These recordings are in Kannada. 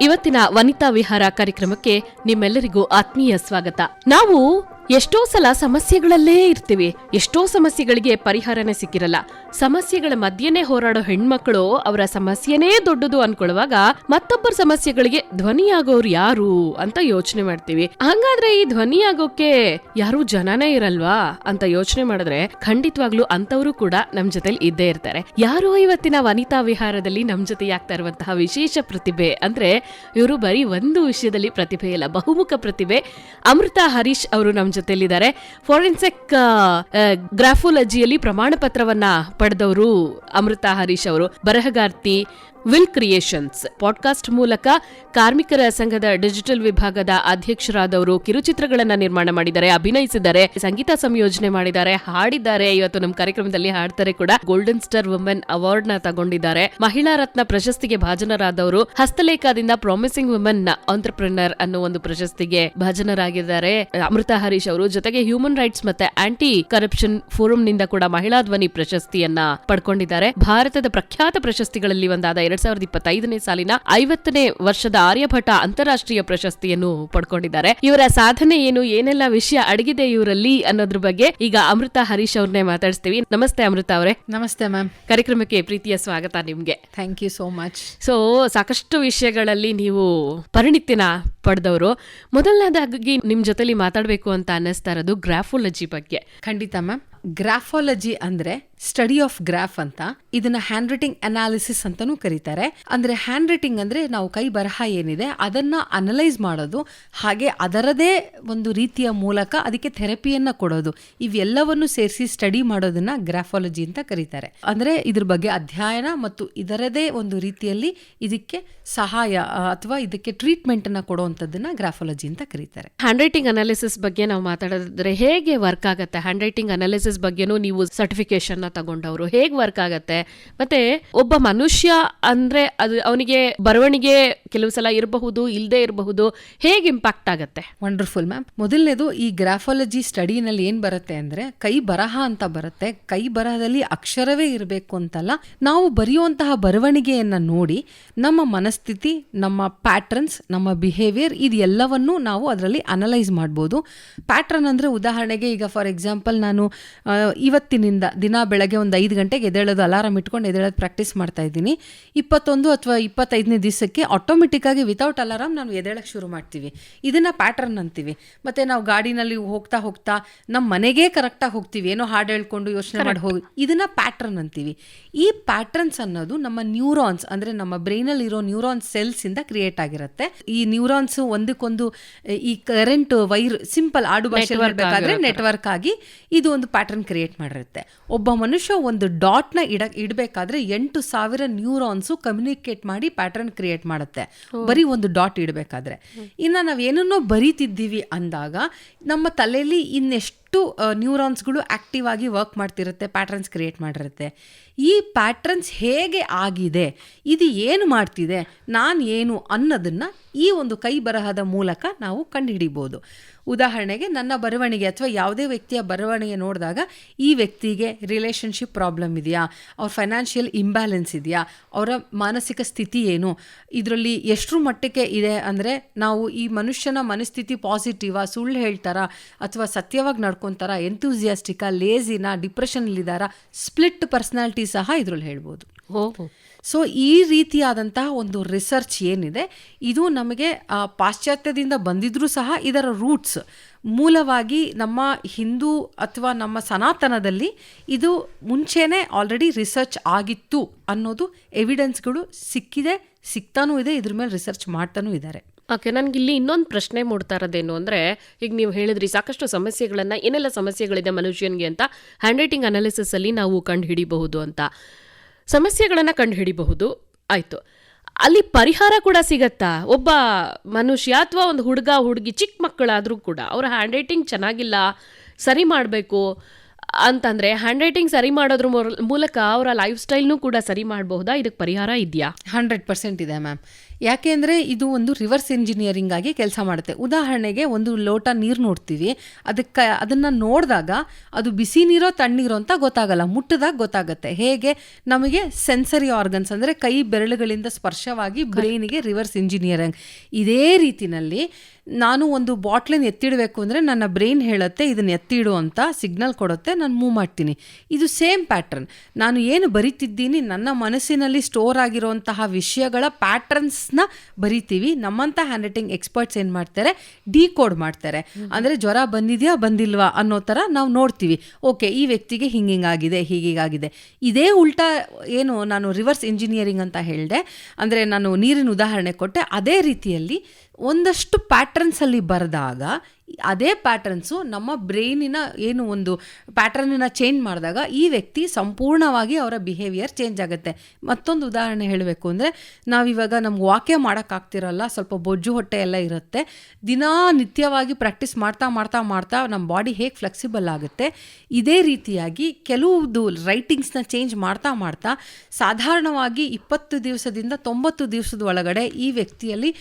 ಇವತ್ತಿನ ವನಿತಾ ವಿಹಾರ ಕಾರ್ಯಕ್ರಮಕ್ಕೆ ನಿಮ್ಮೆಲ್ಲರಿಗೂ ಆತ್ಮೀಯ ಸ್ವಾಗತ. ನಾವು ಎಷ್ಟೋ ಸಲ ಸಮಸ್ಯೆಗಳಲ್ಲೇ ಇರ್ತೀವಿ. ಎಷ್ಟೋ ಸಮಸ್ಯೆಗಳಿಗೆ ಪರಿಹಾರನೇ ಸಿಕ್ಕಿರಲ್ಲ. ಸಮಸ್ಯೆಗಳ ಮಧ್ಯೆನೇ ಹೋರಾಡೋ ಹೆಣ್ಮಕ್ಳು ಅವರ ಸಮಸ್ಯೆನೇ ದೊಡ್ಡದು ಅನ್ಕೊಳ್ಳುವಾಗ ಮತ್ತೊಬ್ಬರ ಸಮಸ್ಯೆಗಳಿಗೆ ಧ್ವನಿಯಾಗೋರು ಯಾರು ಅಂತ ಯೋಚನೆ ಮಾಡ್ತೀವಿ. ಹಂಗಾದ್ರೆ ಈ ಧ್ವನಿಯಾಗೋಕೆ ಯಾರು ಜನನೇ ಇರಲ್ವಾ ಅಂತ ಯೋಚನೆ ಮಾಡಿದ್ರೆ ಖಂಡಿತವಾಗ್ಲೂ ಅಂತವರು ಕೂಡ ನಮ್ ಜೊತೆಲಿ ಇದ್ದೇ ಇರ್ತಾರೆ. ಯಾರು ಇವತ್ತಿನ ವನಿತಾ ವಿಹಾರದಲ್ಲಿ ನಮ್ ಜೊತೆ ಆಗ್ತಾ ಇರುವಂತಹ ವಿಶೇಷ ಪ್ರತಿಭೆ ಅಂದ್ರೆ ಇವರು ಬರೀ ಒಂದು ವಿಷಯದಲ್ಲಿ ಪ್ರತಿಭೆ ಇಲ್ಲ ಬಹುಮುಖ ಪ್ರತಿಭೆ. ಅಮೃತ ಹರೀಶ್ ಅವರು ನಮ್ ಜೊತೆಲಿದ್ದಾರೆ ಫೋರೆನ್ಸಿಕ್ ಗ್ರಾಫೋಲಜಿಯಲ್ಲಿ ಪ್ರಮಾಣ ಪತ್ರವನ್ನ ಪಡೆದವರು ಅಮೃತ ಹರೀಶ್ ಅವರು. ಬರಹಗಾರ್ತಿ ವಿಲ್ ಕ್ರಿಯೇಷನ್ಸ್ ಪಾಡ್ಕಾಸ್ಟ್ ಮೂಲಕ ಕಾರ್ಮಿಕರ ಸಂಘದ ಡಿಜಿಟಲ್ ವಿಭಾಗದ ಅಧ್ಯಕ್ಷರಾದವರು ಕಿರುಚಿತ್ರಗಳನ್ನ ನಿರ್ಮಾಣ ಮಾಡಿದ್ದಾರೆ, ಅಭಿನಯಿಸಿದ್ದಾರೆ, ಸಂಗೀತ ಸಂಯೋಜನೆ ಮಾಡಿದ್ದಾರೆ, ಹಾಡಿದ್ದಾರೆ. ಇವತ್ತು ನಮ್ಮ ಕಾರ್ಯಕ್ರಮದಲ್ಲಿ ಹಾಡ್ತಾರೆ ಕೂಡ ಗೋಲ್ಡನ್ ಸ್ಟಾರ್ ವುಮೆನ್ ಅವಾರ್ಡ್ನ ತಗೊಂಡಿದ್ದಾರೆ. ಮಹಿಳಾ ರತ್ನ ಪ್ರಶಸ್ತಿಗೆ ಭಾಜನರಾದವರು ಹಸ್ತಲೇಖದಿಂದ ಪ್ರಾಮಿಸಿಂಗ್ ವುಮೆನ್ ಆಂಟರ್ಪ್ರಿನರ್ ಅನ್ನೋ ಒಂದು ಪ್ರಶಸ್ತಿಗೆ ಭಾಜನರಾಗಿದ್ದಾರೆ. ಅಮೃತ ಹರೀಶ್ ಅವರು ಜೊತೆಗೆ ಹ್ಯೂಮನ್ ರೈಟ್ಸ್ ಮತ್ತೆ ಆಂಟಿ ಕರಪ್ಷನ್ ಫೋರಂ ನಿಂದ ಕೂಡ ಮಹಿಳಾ ಧ್ವನಿ ಪ್ರಶಸ್ತಿಯನ್ನ ಪಡ್ಕೊಂಡಿದ್ದಾರೆ. ಭಾರತದ ಪ್ರಖ್ಯಾತ ಪ್ರಶಸ್ತಿಗಳಲ್ಲಿ ಒಂದಾದ ಎರಡ್ ಸಾವಿರದ ಇಪ್ಪತ್ತೈದನೇ ಸಾಲಿನ ಐವತ್ತನೇ ವರ್ಷದ ಆರ್ಯಭಟ ಅಂತಾರಾಷ್ಟ್ರೀಯ ಪ್ರಶಸ್ತಿಯನ್ನು ಪಡ್ಕೊಂಡಿದ್ದಾರೆ. ಇವರ ಸಾಧನೆ ಏನು ಏನೆಲ್ಲ ವಿಷಯ ಅಡಗಿದೆ ಇವರಲ್ಲಿ ಅನ್ನೋದ್ರ ಬಗ್ಗೆ ಈಗ ಅಮೃತ ಹರೀಶ್ ಅವ್ರನ್ನೇ ಮಾತಾಡಿಸ್ತೀವಿ. ನಮಸ್ತೆ ಅಮೃತ ಅವರೇ. ನಮಸ್ತೆ ಮ್ಯಾಮ್. ಕಾರ್ಯಕ್ರಮಕ್ಕೆ ಪ್ರೀತಿಯ ಸ್ವಾಗತ ನಿಮ್ಗೆ. Thank you so much so ಸಾಕಷ್ಟು ವಿಷಯಗಳಲ್ಲಿ ನೀವು ಪರಿಣಿತಿನ ಪಡೆದವರು. ಮೊದಲನೇದಾಗಿ ನಿಮ್ ಜೊತೆಲಿ ಮಾತಾಡಬೇಕು ಅಂತ ಅನ್ನಿಸ್ತಾ ಇರೋದು ಗ್ರಾಫೋಲಜಿ ಬಗ್ಗೆ. ಖಂಡಿತ ಮ್ಯಾಮ್. ಗ್ರಾಫಾಲಜಿ ಅಂದ್ರೆ ಸ್ಟಡಿ ಆಫ್ ಗ್ರಾಫ್ ಅಂತ ಇದನ್ನ ಹ್ಯಾಂಡ್ ರೈಟಿಂಗ್ ಅನಾಲಿಸಿಸ್ ಅಂತಾನೂ ಕರೀತಾರೆ. ಅಂದ್ರೆ ಹ್ಯಾಂಡ್ ರೈಟಿಂಗ್ ಅಂದ್ರೆ ನಾವು ಕೈ ಬರಹ ಏನಿದೆ ಅದನ್ನ ಅನಲೈಸ್ ಮಾಡೋದು, ಹಾಗೆ ಅದರದೇ ಒಂದು ರೀತಿಯ ಮೂಲಕ ಅದಕ್ಕೆ ಥೆರಪಿಯನ್ನ ಕೊಡೋದು. ಇವೆಲ್ಲವನ್ನು ಸೇರಿಸಿ ಸ್ಟಡಿ ಮಾಡೋದನ್ನ ಗ್ರಾಫಾಲಜಿ ಅಂತ ಕರೀತಾರೆ. ಅಂದ್ರೆ ಇದ್ರ ಬಗ್ಗೆ ಅಧ್ಯಯನ ಮತ್ತು ಇದರದೇ ಒಂದು ರೀತಿಯಲ್ಲಿ ಇದಕ್ಕೆ ಸಹಾಯ, ಅಥವಾ ಇದಕ್ಕೆ ಟ್ರೀಟ್ಮೆಂಟ್ ಅನ್ನ ಕೊಡುವಂತದನ್ನ ಗ್ರಾಫಾಲಜಿ ಅಂತ ಕರೀತಾರೆ. ಹ್ಯಾಂಡ್ ರೈಟಿಂಗ್ ಅನಾಲಿಸಿಸ್ ಬಗ್ಗೆ ನಾವು ಮಾತಾಡೋದಾದ್ರೆ ಹೇಗೆ ವರ್ಕ್ ಆಗುತ್ತೆ? ಹ್ಯಾಂಡ್ ರೈಟಿಂಗ್ ಅನಾಲಿಸಿಸ್ ಬಗ್ಗೆನೂ ನೀವು ಸರ್ಟಿಫಿಕೇಶನ್ ತಗೊಂಡವರು. ಹೇಗೆ ವರ್ಕ್ ಆಗತ್ತೆ? ಮತ್ತೆ ಒಬ್ಬ ಮನುಷ್ಯ ಅಂದ್ರೆ ಅದು ಅವನಿಗೆ ಬರವಣಿಗೆ ಕೆಲವು ಸಲ ಇರಬಹುದು ಇಲ್ಲದೆ ಇರಬಹುದು, ಹೇಗೆ ಇಂಪ್ಯಾಕ್ಟ್ ಆಗುತ್ತೆ? ವಂಡರ್ಫುಲ್ ಮ್ಯಾಮ್ ಮೊದಲನೇದು ಈ ಗ್ರಾಫಾಲಜಿ ಸ್ಟಡಿನಲ್ಲಿ ಏನ್ ಬರುತ್ತೆ ಅಂದ್ರೆ ಕೈ ಬರಹ ಅಂತ ಬರುತ್ತೆ. ಕೈ ಬರಹದಲ್ಲಿ ಅಕ್ಷರವೇ ಇರಬೇಕು ಅಂತಲ್ಲ. ನಾವು ಬರೆಯುವಂತಹ ಬರವಣಿಗೆಯನ್ನ ನೋಡಿ ನಮ್ಮ ಮನಸ್ಥಿತಿ, ನಮ್ಮ ಪ್ಯಾಟ್ರನ್ಸ್ ನಮ್ಮ ಬಿಹೇವಿಯರ್ ಇದೆಲ್ಲವನ್ನೂ ನಾವು ಅದರಲ್ಲಿ ಅನಲೈಸ್ ಮಾಡ್ಬೋದು. ಪ್ಯಾಟ್ರನ್ ಅಂದ್ರೆ ಉದಾಹರಣೆಗೆ ಈಗ ಫಾರ್ ಎಕ್ಸಾಂಪಲ್ ನಾನು ಇವತ್ತಿನಿಂದ ದಿನ ಒಂದು ಐದು ಗಂಟೆಗೆ ಎದ್ದೇಳೋದು ಅಲಾರಾಮ್ ಇಟ್ಕೊಂಡು ಎದ್ದೇಳೋದು ಪ್ರಾಕ್ಟೀಸ್ ಮಾಡ್ತಾ ಇದ್ದೀನಿ. ಇಪ್ಪತ್ತೊಂದು ಅಥವಾ ಇಪ್ಪತ್ತೈದನೇ ದಿವಸಕ್ಕೆ ಆಟೋಮೆಟಿಕ್ಕಾಗಿ ವಿತೌಟ್ ಅಲಾರಾಮ್ ನಾವು ಎದ್ದೇಳಕ್ಕೆ ಶುರು ಮಾಡ್ತೀವಿ. ಇದನ್ನ ಪ್ಯಾಟರ್ನ್ ಅಂತೀವಿ. ಮತ್ತೆ ನಾವು ಗಾಡಿನಲ್ಲಿ ಹೋಗ್ತಾ ಹೋಗ್ತಾ ನಮ್ಮ ಮನೆಗೆ ಕರೆಕ್ಟಾಗಿ ಹೋಗ್ತೀವಿ. ಏನೋ ಹಾಡು ಹೇಳ್ಕೊಂಡು ಯೋಚನೆ ಮಾಡಿ ಹೋಗಿ. ಇದನ್ನ ಪ್ಯಾಟರ್ನ್ ಅಂತೀವಿ. ಈ ಪ್ಯಾಟರ್ನ್ಸ್ ಅನ್ನೋದು ನಮ್ಮ ನ್ಯೂರಾನ್ಸ್ ಅಂದ್ರೆ ನಮ್ಮ ಬ್ರೈನಲ್ಲಿ ಇರೋ ನ್ಯೂರಾನ್ಸ್ ಸೆಲ್ಸ್ ಇಂದ ಕ್ರಿಯೇಟ್ ಆಗಿರುತ್ತೆ. ಈ ನ್ಯೂರಾನ್ಸ್ ಒಂದಕ್ಕೊಂದು ಈ ಕರೆಂಟ್ ವೈರ್ ಸಿಂಪಲ್ ಆಡು ಭಾಷೆ ನೆಟ್ವರ್ಕ್ ಆಗಿ ಇದು ಒಂದು ಪ್ಯಾಟರ್ನ್ ಕ್ರಿಯೇಟ್ ಮಾಡಿರುತ್ತೆ. ಒಬ್ಬ ಮನುಷ್ಯ ಒಂದು ಡಾಟ್ನ ಇಡ ಇಡಬೇಕಾದ್ರೆ ಎಂಟು ಸಾವಿರ ನ್ಯೂರಾನ್ಸು ಕಮ್ಯುನಿಕೇಟ್ ಮಾಡಿ ಪ್ಯಾಟರ್ನ್ ಕ್ರಿಯೇಟ್ ಮಾಡುತ್ತೆ. ಬರೀ ಒಂದು ಡಾಟ್ ಇಡಬೇಕಾದ್ರೆ. ಇನ್ನು ನಾವು ಏನನ್ನೋ ಬರೀತಿದ್ದೀವಿ ಅಂದಾಗ ನಮ್ಮ ತಲೆಯಲ್ಲಿ ಇನ್ನೆಷ್ಟು ನ್ಯೂರಾನ್ಸ್ಗಳು ಆ್ಯಕ್ಟಿವ್ ಆಗಿ ವರ್ಕ್ ಮಾಡ್ತಿರುತ್ತೆ ಪ್ಯಾಟರ್ನ್ಸ್ ಕ್ರಿಯೇಟ್ ಮಾಡಿರುತ್ತೆ. ಈ ಪ್ಯಾಟ್ರನ್ಸ್ ಹೇಗೆ ಆಗಿದೆ ಇದು ಏನು ಮಾಡ್ತಿದೆ ನಾನು ಏನು ಅನ್ನೋದನ್ನು ಈ ಒಂದು ಕೈ ಬರಹದ ಮೂಲಕ ನಾವು ಕಂಡುಹಿಡಿಬೋದು. ಉದಾಹರಣೆಗೆ ನನ್ನ ಬರವಣಿಗೆ ಅಥವಾ ಯಾವುದೇ ವ್ಯಕ್ತಿಯ ಬರವಣಿಗೆ ನೋಡಿದಾಗ ಈ ವ್ಯಕ್ತಿಗೆ ರಿಲೇಷನ್ಶಿಪ್ ಪ್ರಾಬ್ಲಮ್ ಇದೆಯಾ? ಅವ್ರ ಫೈನಾನ್ಷಿಯಲ್ ಇಂಬ್ಯಾಲೆನ್ಸ್ ಇದೆಯಾ? ಅವರ ಮಾನಸಿಕ ಸ್ಥಿತಿ ಏನು? ಇದರಲ್ಲಿ ಎಷ್ಟರ ಮಟ್ಟಕ್ಕೆ ಇದೆ ಅಂದರೆ ನಾವು ಈ ಮನುಷ್ಯನ ಮನಸ್ಥಿತಿ ಪಾಸಿಟಿವಾ ಸುಳ್ಳು ಹೇಳ್ತಾರಾ? ಅಥವಾ ಸತ್ಯವಾಗಿ ನಡ್ಕೊತಾರ? ಎಂತೂಸಿಯಾಸ್ಟಿಕಾ ಲೇಜಿನ ಡಿಪ್ರೆಷನಲ್ಲಿದ್ದಾರಾ ಸ್ಪ್ಲಿಟ್ ಪರ್ಸ್ನಾಲಿಟಿ ಸಹ ಇದರಲ್ಲಿ ಹೇಳ್ಬೋದು. ಓಹೋ. ಸೊ ಈ ರೀತಿಯಾದಂತಹ ಒಂದು ರಿಸರ್ಚ್ ಏನಿದೆ, ಇದು ನಮಗೆ ಪಾಶ್ಚಾತ್ಯದಿಂದ ಬಂದಿದ್ರೂ ಸಹ ಇದರ ರೂಟ್ಸ್ ಮೂಲವಾಗಿ ನಮ್ಮ ಹಿಂದೂ ಅಥವಾ ನಮ್ಮ ಸನಾತನದಲ್ಲಿ ಇದು ಮುಂಚೆನೇ ಆಲ್ರೆಡಿ ರಿಸರ್ಚ್ ಆಗಿತ್ತು ಅನ್ನೋದು ಎವಿಡೆನ್ಸ್ಗಳು ಸಿಕ್ಕಿದೆ ಸಿಗ್ತಾನೂ ಇದೆ, ಇದ್ರ ಮೇಲೆ ರಿಸರ್ಚ್ ಮಾಡ್ತಾನೂ ಇದ್ದಾರೆ. ಓಕೆ ನನಗೆ ಇಲ್ಲಿ ಇನ್ನೊಂದು ಪ್ರಶ್ನೆ ಮೂಡ್ತಾ ಇರೋದೇನು ಅಂದರೆ, ಈಗ ನೀವು ಹೇಳಿದ್ರಿ ಸಾಕಷ್ಟು ಸಮಸ್ಯೆಗಳನ್ನು, ಏನೆಲ್ಲ ಸಮಸ್ಯೆಗಳಿದೆ ಮನುಷ್ಯನಿಗೆ ಅಂತ ಹ್ಯಾಂಡ್ ರೈಟಿಂಗ್ ಅನಾಲಿಸಿಸಲ್ಲಿ ನಾವು ಕಂಡು ಹಿಡಿಬಹುದು ಅಂತ. ಸಮಸ್ಯೆಗಳನ್ನು ಕಂಡುಹಿಡಿಬಹುದು. ಆಯಿತು. ಅಲ್ಲಿ ಪರಿಹಾರ ಕೂಡ ಸಿಗತ್ತಾ? ಒಬ್ಬ ಮನುಷ್ಯ ಅಥವಾ ಒಂದು ಹುಡುಗ, ಹುಡುಗಿ, ಚಿಕ್ಕ ಮಕ್ಕಳಾದರೂ ಕೂಡ ಅವರ ಹ್ಯಾಂಡ್ ರೈಟಿಂಗ್ ಚೆನ್ನಾಗಿಲ್ಲ, ಸರಿ ಮಾಡಬೇಕು ಅಂತಂದರೆ ಹ್ಯಾಂಡ್ ರೈಟಿಂಗ್ ಸರಿ ಮಾಡೋದ್ರ ಮೂಲಕ ಅವರ ಲೈಫ್ ಸ್ಟೈಲ್ನೂ ಕೂಡ ಸರಿ ಮಾಡಬಹುದಾ? ಇದಕ್ಕೆ ಪರಿಹಾರ ಇದೆಯಾ? ಹಂಡ್ರೆಡ್ ಪರ್ಸೆಂಟ್ ಇದೆ ಮ್ಯಾಮ್. ಯಾಕೆಂದರೆ ಇದು ಒಂದು ರಿವರ್ಸ್ ಇಂಜಿನಿಯರಿಂಗ್ ಆಗಿ ಕೆಲಸ ಮಾಡುತ್ತೆ. ಉದಾಹರಣೆಗೆ ಒಂದು ಲೋಟ ನೀರು ನೋಡ್ತೀವಿ. ಅದಕ್ಕೆ ಅದನ್ನು ನೋಡಿದಾಗ ಅದು ಬಿಸಿ ನೀರೋ ತಣ್ಣೀರೋ ಅಂತ ಗೊತ್ತಾಗಲ್ಲ ಮುಟ್ಟಿದಾಗ ಗೊತ್ತಾಗುತ್ತೆ. ಹೇಗೆ? ನಮಗೆ ಸೆನ್ಸರಿ ಆರ್ಗನ್ಸ್ ಅಂದರೆ ಕೈ ಬೆರಳುಗಳಿಂದ ಸ್ಪರ್ಶವಾಗಿ ಬ್ರೈನಿಗೆ ರಿವರ್ಸ್ ಇಂಜಿನಿಯರಿಂಗ್ ಇದೇ ರೀತಿನಲ್ಲಿ ನಾನು ಒಂದು ಬಾಟ್ಲನ್ನ ಎತ್ತಿಡಬೇಕು ಅಂದರೆ ನನ್ನ ಬ್ರೈನ್ ಹೇಳುತ್ತೆ, ಇದನ್ನು ಎತ್ತಿಡು ಅಂತ ಸಿಗ್ನಲ್ ಕೊಡುತ್ತೆ, ನಾನು ಮೂವ್ ಮಾಡ್ತೀನಿ. ಇದು ಸೇಮ್ ಪ್ಯಾಟ್ರನ್. ನಾನು ಏನು ಬರಿತಿದ್ದೀನಿ, ನನ್ನ ಮನಸ್ಸಿನಲ್ಲಿ ಸ್ಟೋರ್ ಆಗಿರುವಂತಹ ವಿಷಯಗಳ ಪ್ಯಾಟ್ರನ್ಸ್ನ ಬರಿತೀವಿ. ನಮ್ಮಂಥ ಹ್ಯಾಂಡ್ ರೈಟಿಂಗ್ ಎಕ್ಸ್ಪರ್ಟ್ಸ್ ಏನು ಮಾಡ್ತಾರೆ, ಡಿಕೋಡ್ ಮಾಡ್ತಾರೆ. ಅಂದರೆ ಜ್ವರ ಬಂದಿದೆಯಾ, ಬಂದಿಲ್ವಾ ಅನ್ನೋ ಥರ ನಾವು ನೋಡ್ತೀವಿ. ಓಕೆ, ಈ ವ್ಯಕ್ತಿಗೆ ಹಿಂಗಿಂಗಾಗಿದೆ, ಹೀಗೀಗಾಗಿದೆ. ಇದೇ ಉಲ್ಟಾ ಏನು ನಾನು ರಿವರ್ಸ್ ಇಂಜಿನಿಯರಿಂಗ್ ಅಂತ ಹೇಳಿದೆ. ಅಂದರೆ ನಾನು ನೀರಿನ ಉದಾಹರಣೆ ಕೊಟ್ಟೆ. ಅದೇ ರೀತಿಯಲ್ಲಿ ಒಂದಷ್ಟು ಪ್ಯಾಟ್ರನ್ಸಲ್ಲಿ ಬರೆದಾಗ, ಅದೇ ಪ್ಯಾಟ್ರನ್ಸು ನಮ್ಮ ಬ್ರೈನಿನ ಏನು ಒಂದು ಪ್ಯಾಟ್ರನ್ನ ಚೇಂಜ್ ಮಾಡಿದಾಗ ಈ ವ್ಯಕ್ತಿ ಸಂಪೂರ್ಣವಾಗಿ ಅವರ ಬಿಹೇವಿಯರ್ ಚೇಂಜ್ ಆಗುತ್ತೆ. ಮತ್ತೊಂದು ಉದಾಹರಣೆ ಹೇಳಬೇಕು ಅಂದರೆ, ನಾವಿವಾಗ ನಮ್ಗೆ ವಾಕ್ಯ ಮಾಡೋಕ್ಕಾಗ್ತಿರಲ್ಲ ಸ್ವಲ್ಪ ಬೊಜ್ಜು ಹೊಟ್ಟೆ ಎಲ್ಲ ಇರುತ್ತೆ, ದಿನಾ ನಿತ್ಯವಾಗಿ ಪ್ರಾಕ್ಟೀಸ್ ಮಾಡ್ತಾ ಮಾಡ್ತಾ ಮಾಡ್ತಾ ನಮ್ಮ ಬಾಡಿ ಹೇಗೆ ಫ್ಲೆಕ್ಸಿಬಲ್ ಆಗುತ್ತೆ, ಇದೇ ರೀತಿಯಾಗಿ ಕೆಲವುದು ರೈಟಿಂಗ್ಸ್ನ ಚೇಂಜ್ ಮಾಡ್ತಾ ಮಾಡ್ತಾ, ಸಾಧಾರಣವಾಗಿ ಇಪ್ಪತ್ತು ದಿವಸದಿಂದ ತೊಂಬತ್ತು ದಿವಸದ ಒಳಗಡೆ ಈ ವ್ಯಕ್ತಿಯಲ್ಲಿ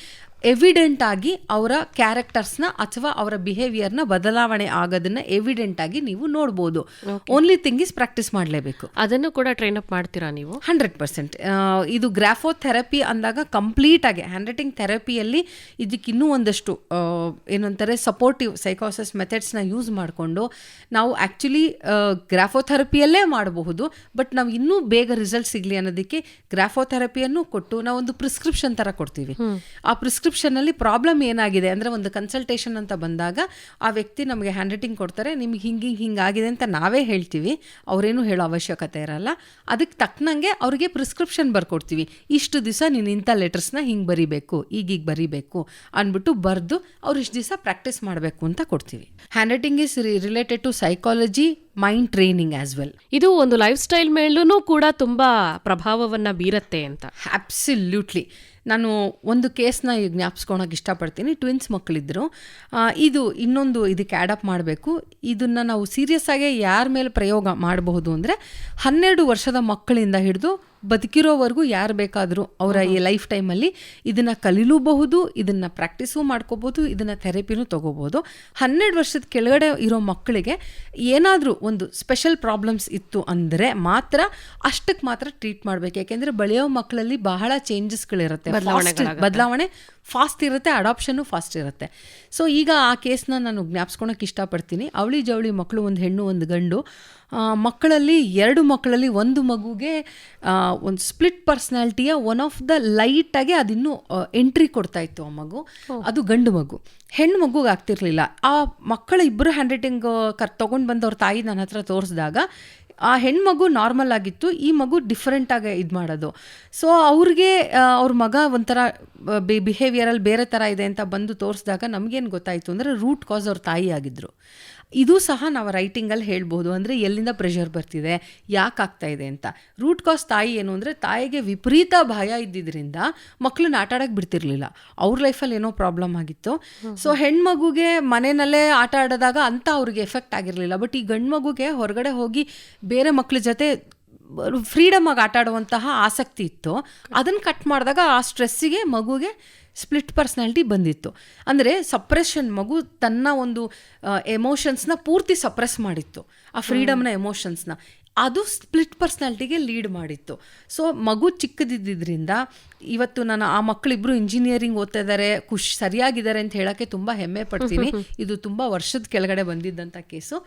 ಎವಿಡೆಂಟ್ ಆಗಿ ಅವರ ಕ್ಯಾರೆಕ್ಟರ್ಸ್ನ ಅಥವಾ ಅವರ ಬಿಹೇವಿಯರ್ನ ಬದಲಾವಣೆ ಆಗೋದನ್ನ ಎವಿಡೆಂಟ್ ಆಗಿ ನೀವು ನೋಡ್ಬೋದು. ಓನ್ಲಿ ಥಿಂಗ್ ಇಸ್ ಪ್ರಾಕ್ಟೀಸ್ ಮಾಡಲೇಬೇಕು. ಅದನ್ನು ಕೂಡ ಟ್ರೈನ್ ಅಪ್ ಮಾಡ್ತೀರಾ ನೀವು? ಹಂಡ್ರೆಡ್ ಪರ್ಸೆಂಟ್ ಇದು ಗ್ರಾಫೋಥೆರಪಿ ಅಂದಾಗ ಕಂಪ್ಲೀಟ್ ಆಗಿ ಹ್ಯಾಂಡ್ ರೈಟಿಂಗ್ ಥೆರಪಿಯಲ್ಲಿ ಇದಕ್ಕೆ ಇನ್ನೂ ಒಂದಷ್ಟು ಏನಂತಾರೆ ಸಪೋರ್ಟಿವ್ ಸೈಕೋಸಿಸ್ ಮೆಥಡ್ಸ್ನ ಯೂಸ್ ಮಾಡಿಕೊಂಡು ನಾವು ಆ್ಯಕ್ಚುಲಿ ಗ್ರಾಫೋಥೆರಪಿಯಲ್ಲೇ ಮಾಡಬಹುದು. ಬಟ್ ನಾವು ಇನ್ನೂ ಬೇಗ ರಿಸಲ್ಟ್ ಸಿಗಲಿ ಅನ್ನೋದಕ್ಕೆ ಗ್ರಾಫೋಥೆರಪಿಯನ್ನು ಕೊಟ್ಟು ನಾವು ಒಂದು ಪ್ರಿಸ್ಕ್ರಿಪ್ಷನ್ ಥರ ಕೊಡ್ತೀವಿ ಆ ಪ್ರಿಸ್ಕ್ರಿಪ್ಷನಲ್ಲಿ ಪ್ರಾಬ್ಲಮ್ ಏನಾಗಿದೆ ಅಂದರೆ ಒಂದು ಕನ್ಸಲ್ಟೇಷನ್ ಅಂತ ಬಂದಾಗ ಆ ವ್ಯಕ್ತಿ ನಮಗೆ ಹ್ಯಾಂಡ್ ರೈಟಿಂಗ್ ಕೊಡ್ತಾರೆ ನಿಮ್ಗೆ ಹಿಂಗೆ ಹಿಂಗೆ ಹಿಂಗಾಗಿದೆ ಅಂತ ನಾವೇ ಹೇಳ್ತೀವಿ ಅವರೇನು ಹೇಳೋ ಅವಶ್ಯಕತೆ ಇರಲ್ಲ. ಅದಕ್ಕೆ ತಕ್ಕನಂಗೆ ಅವರಿಗೆ ಪ್ರಿಸ್ಕ್ರಿಪ್ಷನ್ ಬರ್ಕೊಡ್ತೀವಿ. ಇಷ್ಟು ದಿವಸ ನೀನು ಇಂಥ ಲೆಟರ್ಸ್ನ ಹಿಂಗೆ ಬರಿಬೇಕು ಈಗೀಗ ಬರಿಬೇಕು ಅಂದ್ಬಿಟ್ಟು ಬರೆದು ಅವ್ರು ಇಷ್ಟು ದಿವಸ ಪ್ರಾಕ್ಟೀಸ್ ಮಾಡಬೇಕು ಅಂತ ಕೊಡ್ತೀವಿ. Handwriting is related to psychology mind training as well ಇದು ಒಂದು ಲೈಫ್ ಸ್ಟೈಲ್ ಮೇಲೂ ಕೂಡ ತುಂಬಾ ಪ್ರಭಾವವನ್ನ ಬೀರತ್ತೆ ಅಂತ. ಅಬ್ಸಲ್ಯೂಟ್ಲಿ ನಾನು ಒಂದು ಕೇಸ್ನ ಜ್ಞಾಪಿಸ್ಕೊಳಕ್ಕೆ ಇಷ್ಟಪಡ್ತೀನಿ. ಟ್ವಿನ್ಸ್ ಮಕ್ಕಳಿದ್ದರು ಇದು ಇನ್ನೊಂದು ಇದಕ್ಕೆ ಆ್ಯಡಪ್ ಮಾಡಬೇಕು. ಇದನ್ನು ನಾವು ಸೀರಿಯಸ್ ಆಗಿ ಯಾರ ಮೇಲೆ ಪ್ರಯೋಗ ಮಾಡಬಹುದು ಅಂದರೆ ಹನ್ನೆರಡು ವರ್ಷದ ಮಕ್ಕಳಿಂದ ಹಿಡಿದು ಬದುಕಿರೋವರೆಗೂ ಯಾರು ಬೇಕಾದರೂ ಅವರ ಈ ಲೈಫ್ ಟೈಮಲ್ಲಿ ಇದನ್ನು ಕಲೀಲೂಬಹುದು ಇದನ್ನು ಪ್ರಾಕ್ಟೀಸು ಮಾಡ್ಕೋಬೋದು ಇದನ್ನು ಥೆರಪಿನೂ ತೊಗೋಬೋದು ಹನ್ನೆರಡು ವರ್ಷದ ಕೆಳಗಡೆ ಇರೋ ಮಕ್ಕಳಿಗೆ ಏನಾದರೂ ಒಂದು ಸ್ಪೆಷಲ್ ಪ್ರಾಬ್ಲಮ್ಸ್ ಇತ್ತು ಅಂದರೆ ಮಾತ್ರ ಅಷ್ಟಕ್ಕೆ ಮಾತ್ರ ಟ್ರೀಟ್ ಮಾಡಬೇಕು. ಯಾಕೆಂದರೆ ಬೆಳೆಯೋ ಮಕ್ಕಳಲ್ಲಿ ಬಹಳ ಚೇಂಜಸ್ಗಳಿರುತ್ತೆ ಬದಲಾವಣೆ ಫಾಸ್ಟ್ ಇರುತ್ತೆ ಅಡಾಪ್ಷನ್ನು ಫಾಸ್ಟ್ ಇರುತ್ತೆ. ಸೊ ಈಗ ಆ ಕೇಸ್ನ ನಾನು ಜ್ಞಾಪಿಸ್ಕೊಳಕ್ಕೆ ಇಷ್ಟಪಡ್ತೀನಿ. ಅವಳಿ ಜವಳಿ ಮಕ್ಕಳು ಒಂದು ಹೆಣ್ಣು ಒಂದು ಗಂಡು ಮಕ್ಕಳಲ್ಲಿ ಎರಡು ಮಕ್ಕಳಲ್ಲಿ ಒಂದು ಮಗುಗೆ ಒಂದು ಸ್ಪ್ಲಿಟ್ ಪರ್ಸ್ನಾಲಿಟಿಯ ಒನ್ ಆಫ್ ದ ಲೈಟಾಗಿ ಅದಿನ್ನೂ ಎಂಟ್ರಿ ಕೊಡ್ತಾ ಇತ್ತು ಆ ಮಗು. ಅದು ಗಂಡು ಮಗು. ಹೆಣ್ಣು ಮಗುಗೆ ಆಗ್ತಿರ್ಲಿಲ್ಲ. ಆ ಮಕ್ಕಳ ಇಬ್ಬರು ಹ್ಯಾಂಡ್ ರೈಟಿಂಗ್ ಕರ್ ತೊಗೊಂಡು ಬಂದವ್ರ ತಾಯಿ ನನ್ನ ಹತ್ರ ತೋರಿಸಿದಾಗ ಆ ಹೆಣ್ಮಗು ನಾರ್ಮಲ್ ಆಗಿತ್ತು ಈ ಮಗು ಡಿಫ್ರೆಂಟಾಗಿ ಇದು ಮಾಡೋದು. ಸೊ ಅವ್ರಿಗೆ ಅವ್ರ ಮಗ ಒಂಥರ ಬಿಹೇವಿಯರಲ್ಲಿ ಬೇರೆ ಥರ ಇದೆ ಅಂತ ಬಂದು ತೋರಿಸಿದಾಗ ನಮಗೇನು ಗೊತ್ತಾಯಿತು ಅಂದರೆ ರೂಟ್ ಕಾಸ್ ಅವ್ರ ತಾಯಿ ಆಗಿದ್ರು. ಇದು ಸಹ ನಾವು ರೈಟಿಂಗಲ್ಲಿ ಹೇಳ್ಬೋದು ಅಂದರೆ ಎಲ್ಲಿಂದ ಪ್ರೆಷರ್ ಬರ್ತಿದೆ, ಯಾಕೆ ಆಗ್ತಾ ಇದೆ ಅಂತ. ರೂಟ್ ಕಾಸ್ ತಾಯಿ ಏನು ಅಂದರೆ ತಾಯಿಗೆ ವಿಪರೀತ ಭಯ ಇದ್ದಿದ್ದರಿಂದ ಮಕ್ಕಳನ್ನ ಆಟ ಆಡೋಕ್ಕೆ ಬಿಡ್ತಿರ್ಲಿಲ್ಲ. ಅವ್ರ ಲೈಫಲ್ಲಿ ಏನೋ ಪ್ರಾಬ್ಲಮ್ ಆಗಿತ್ತು. ಸೊ ಹೆಣ್ಮಗುಗೆ ಮನೆಯಲ್ಲೇ ಆಟ ಆಡಿದಾಗ ಅಂತ ಅವ್ರಿಗೆ ಎಫೆಕ್ಟ್ ಆಗಿರಲಿಲ್ಲ. ಬಟ್ ಈ ಗಂಡು ಮಗುಗೆ ಹೊರಗಡೆ ಹೋಗಿ ಬೇರೆ ಮಕ್ಕಳ ಜೊತೆ ಫ್ರೀಡಮ್ ಆಗಿ ಆಟ ಆಡುವಂತಹ ಆಸಕ್ತಿ ಇತ್ತು. ಅದನ್ನು ಕಟ್ ಮಾಡಿದಾಗ ಆ ಸ್ಟ್ರೆಸ್ಸಿಗೆ ಮಗುಗೆ ಸ್ಪ್ಲಿಟ್ ಪರ್ಸ್ನಾಲಿಟಿ ಬಂದಿತ್ತು. ಅಂದರೆ ಸಪ್ರೆಷನ್ ಮಗು ತನ್ನ ಒಂದು ಎಮೋಷನ್ಸ್ನ ಪೂರ್ತಿ ಸಪ್ರೆಸ್ ಮಾಡಿತ್ತು. ಆ ಫ್ರೀಡಮ್ನ ಎಮೋಷನ್ಸ್ನ ಅದು ಸ್ಪ್ಲಿಟ್ ಪರ್ಸ್ನಾಲಿಟಿಗೆ ಲೀಡ್ ಮಾಡಿತ್ತು. ಸೊ ಮಗು ಚಿಕ್ಕದಿದ್ದರಿಂದ ಇವತ್ತು ನಾನು ಆ ಮಕ್ಕಳಿಬ್ರು ಇಂಜಿನಿಯರಿಂಗ್ ಓದ್ತಾ ಇದ್ದಾರೆ ಖುಷಿ ಸರಿಯಾಗಿದ್ದಾರೆ ಅಂತ ಹೇಳೋಕ್ಕೆ ತುಂಬ ಹೆಮ್ಮೆ ಪಡ್ತೀನಿ. ಇದು ತುಂಬ ವರ್ಷದ ಕೆಳಗಡೆ ಬಂದಿದ್ದಂಥ ಕೇಸು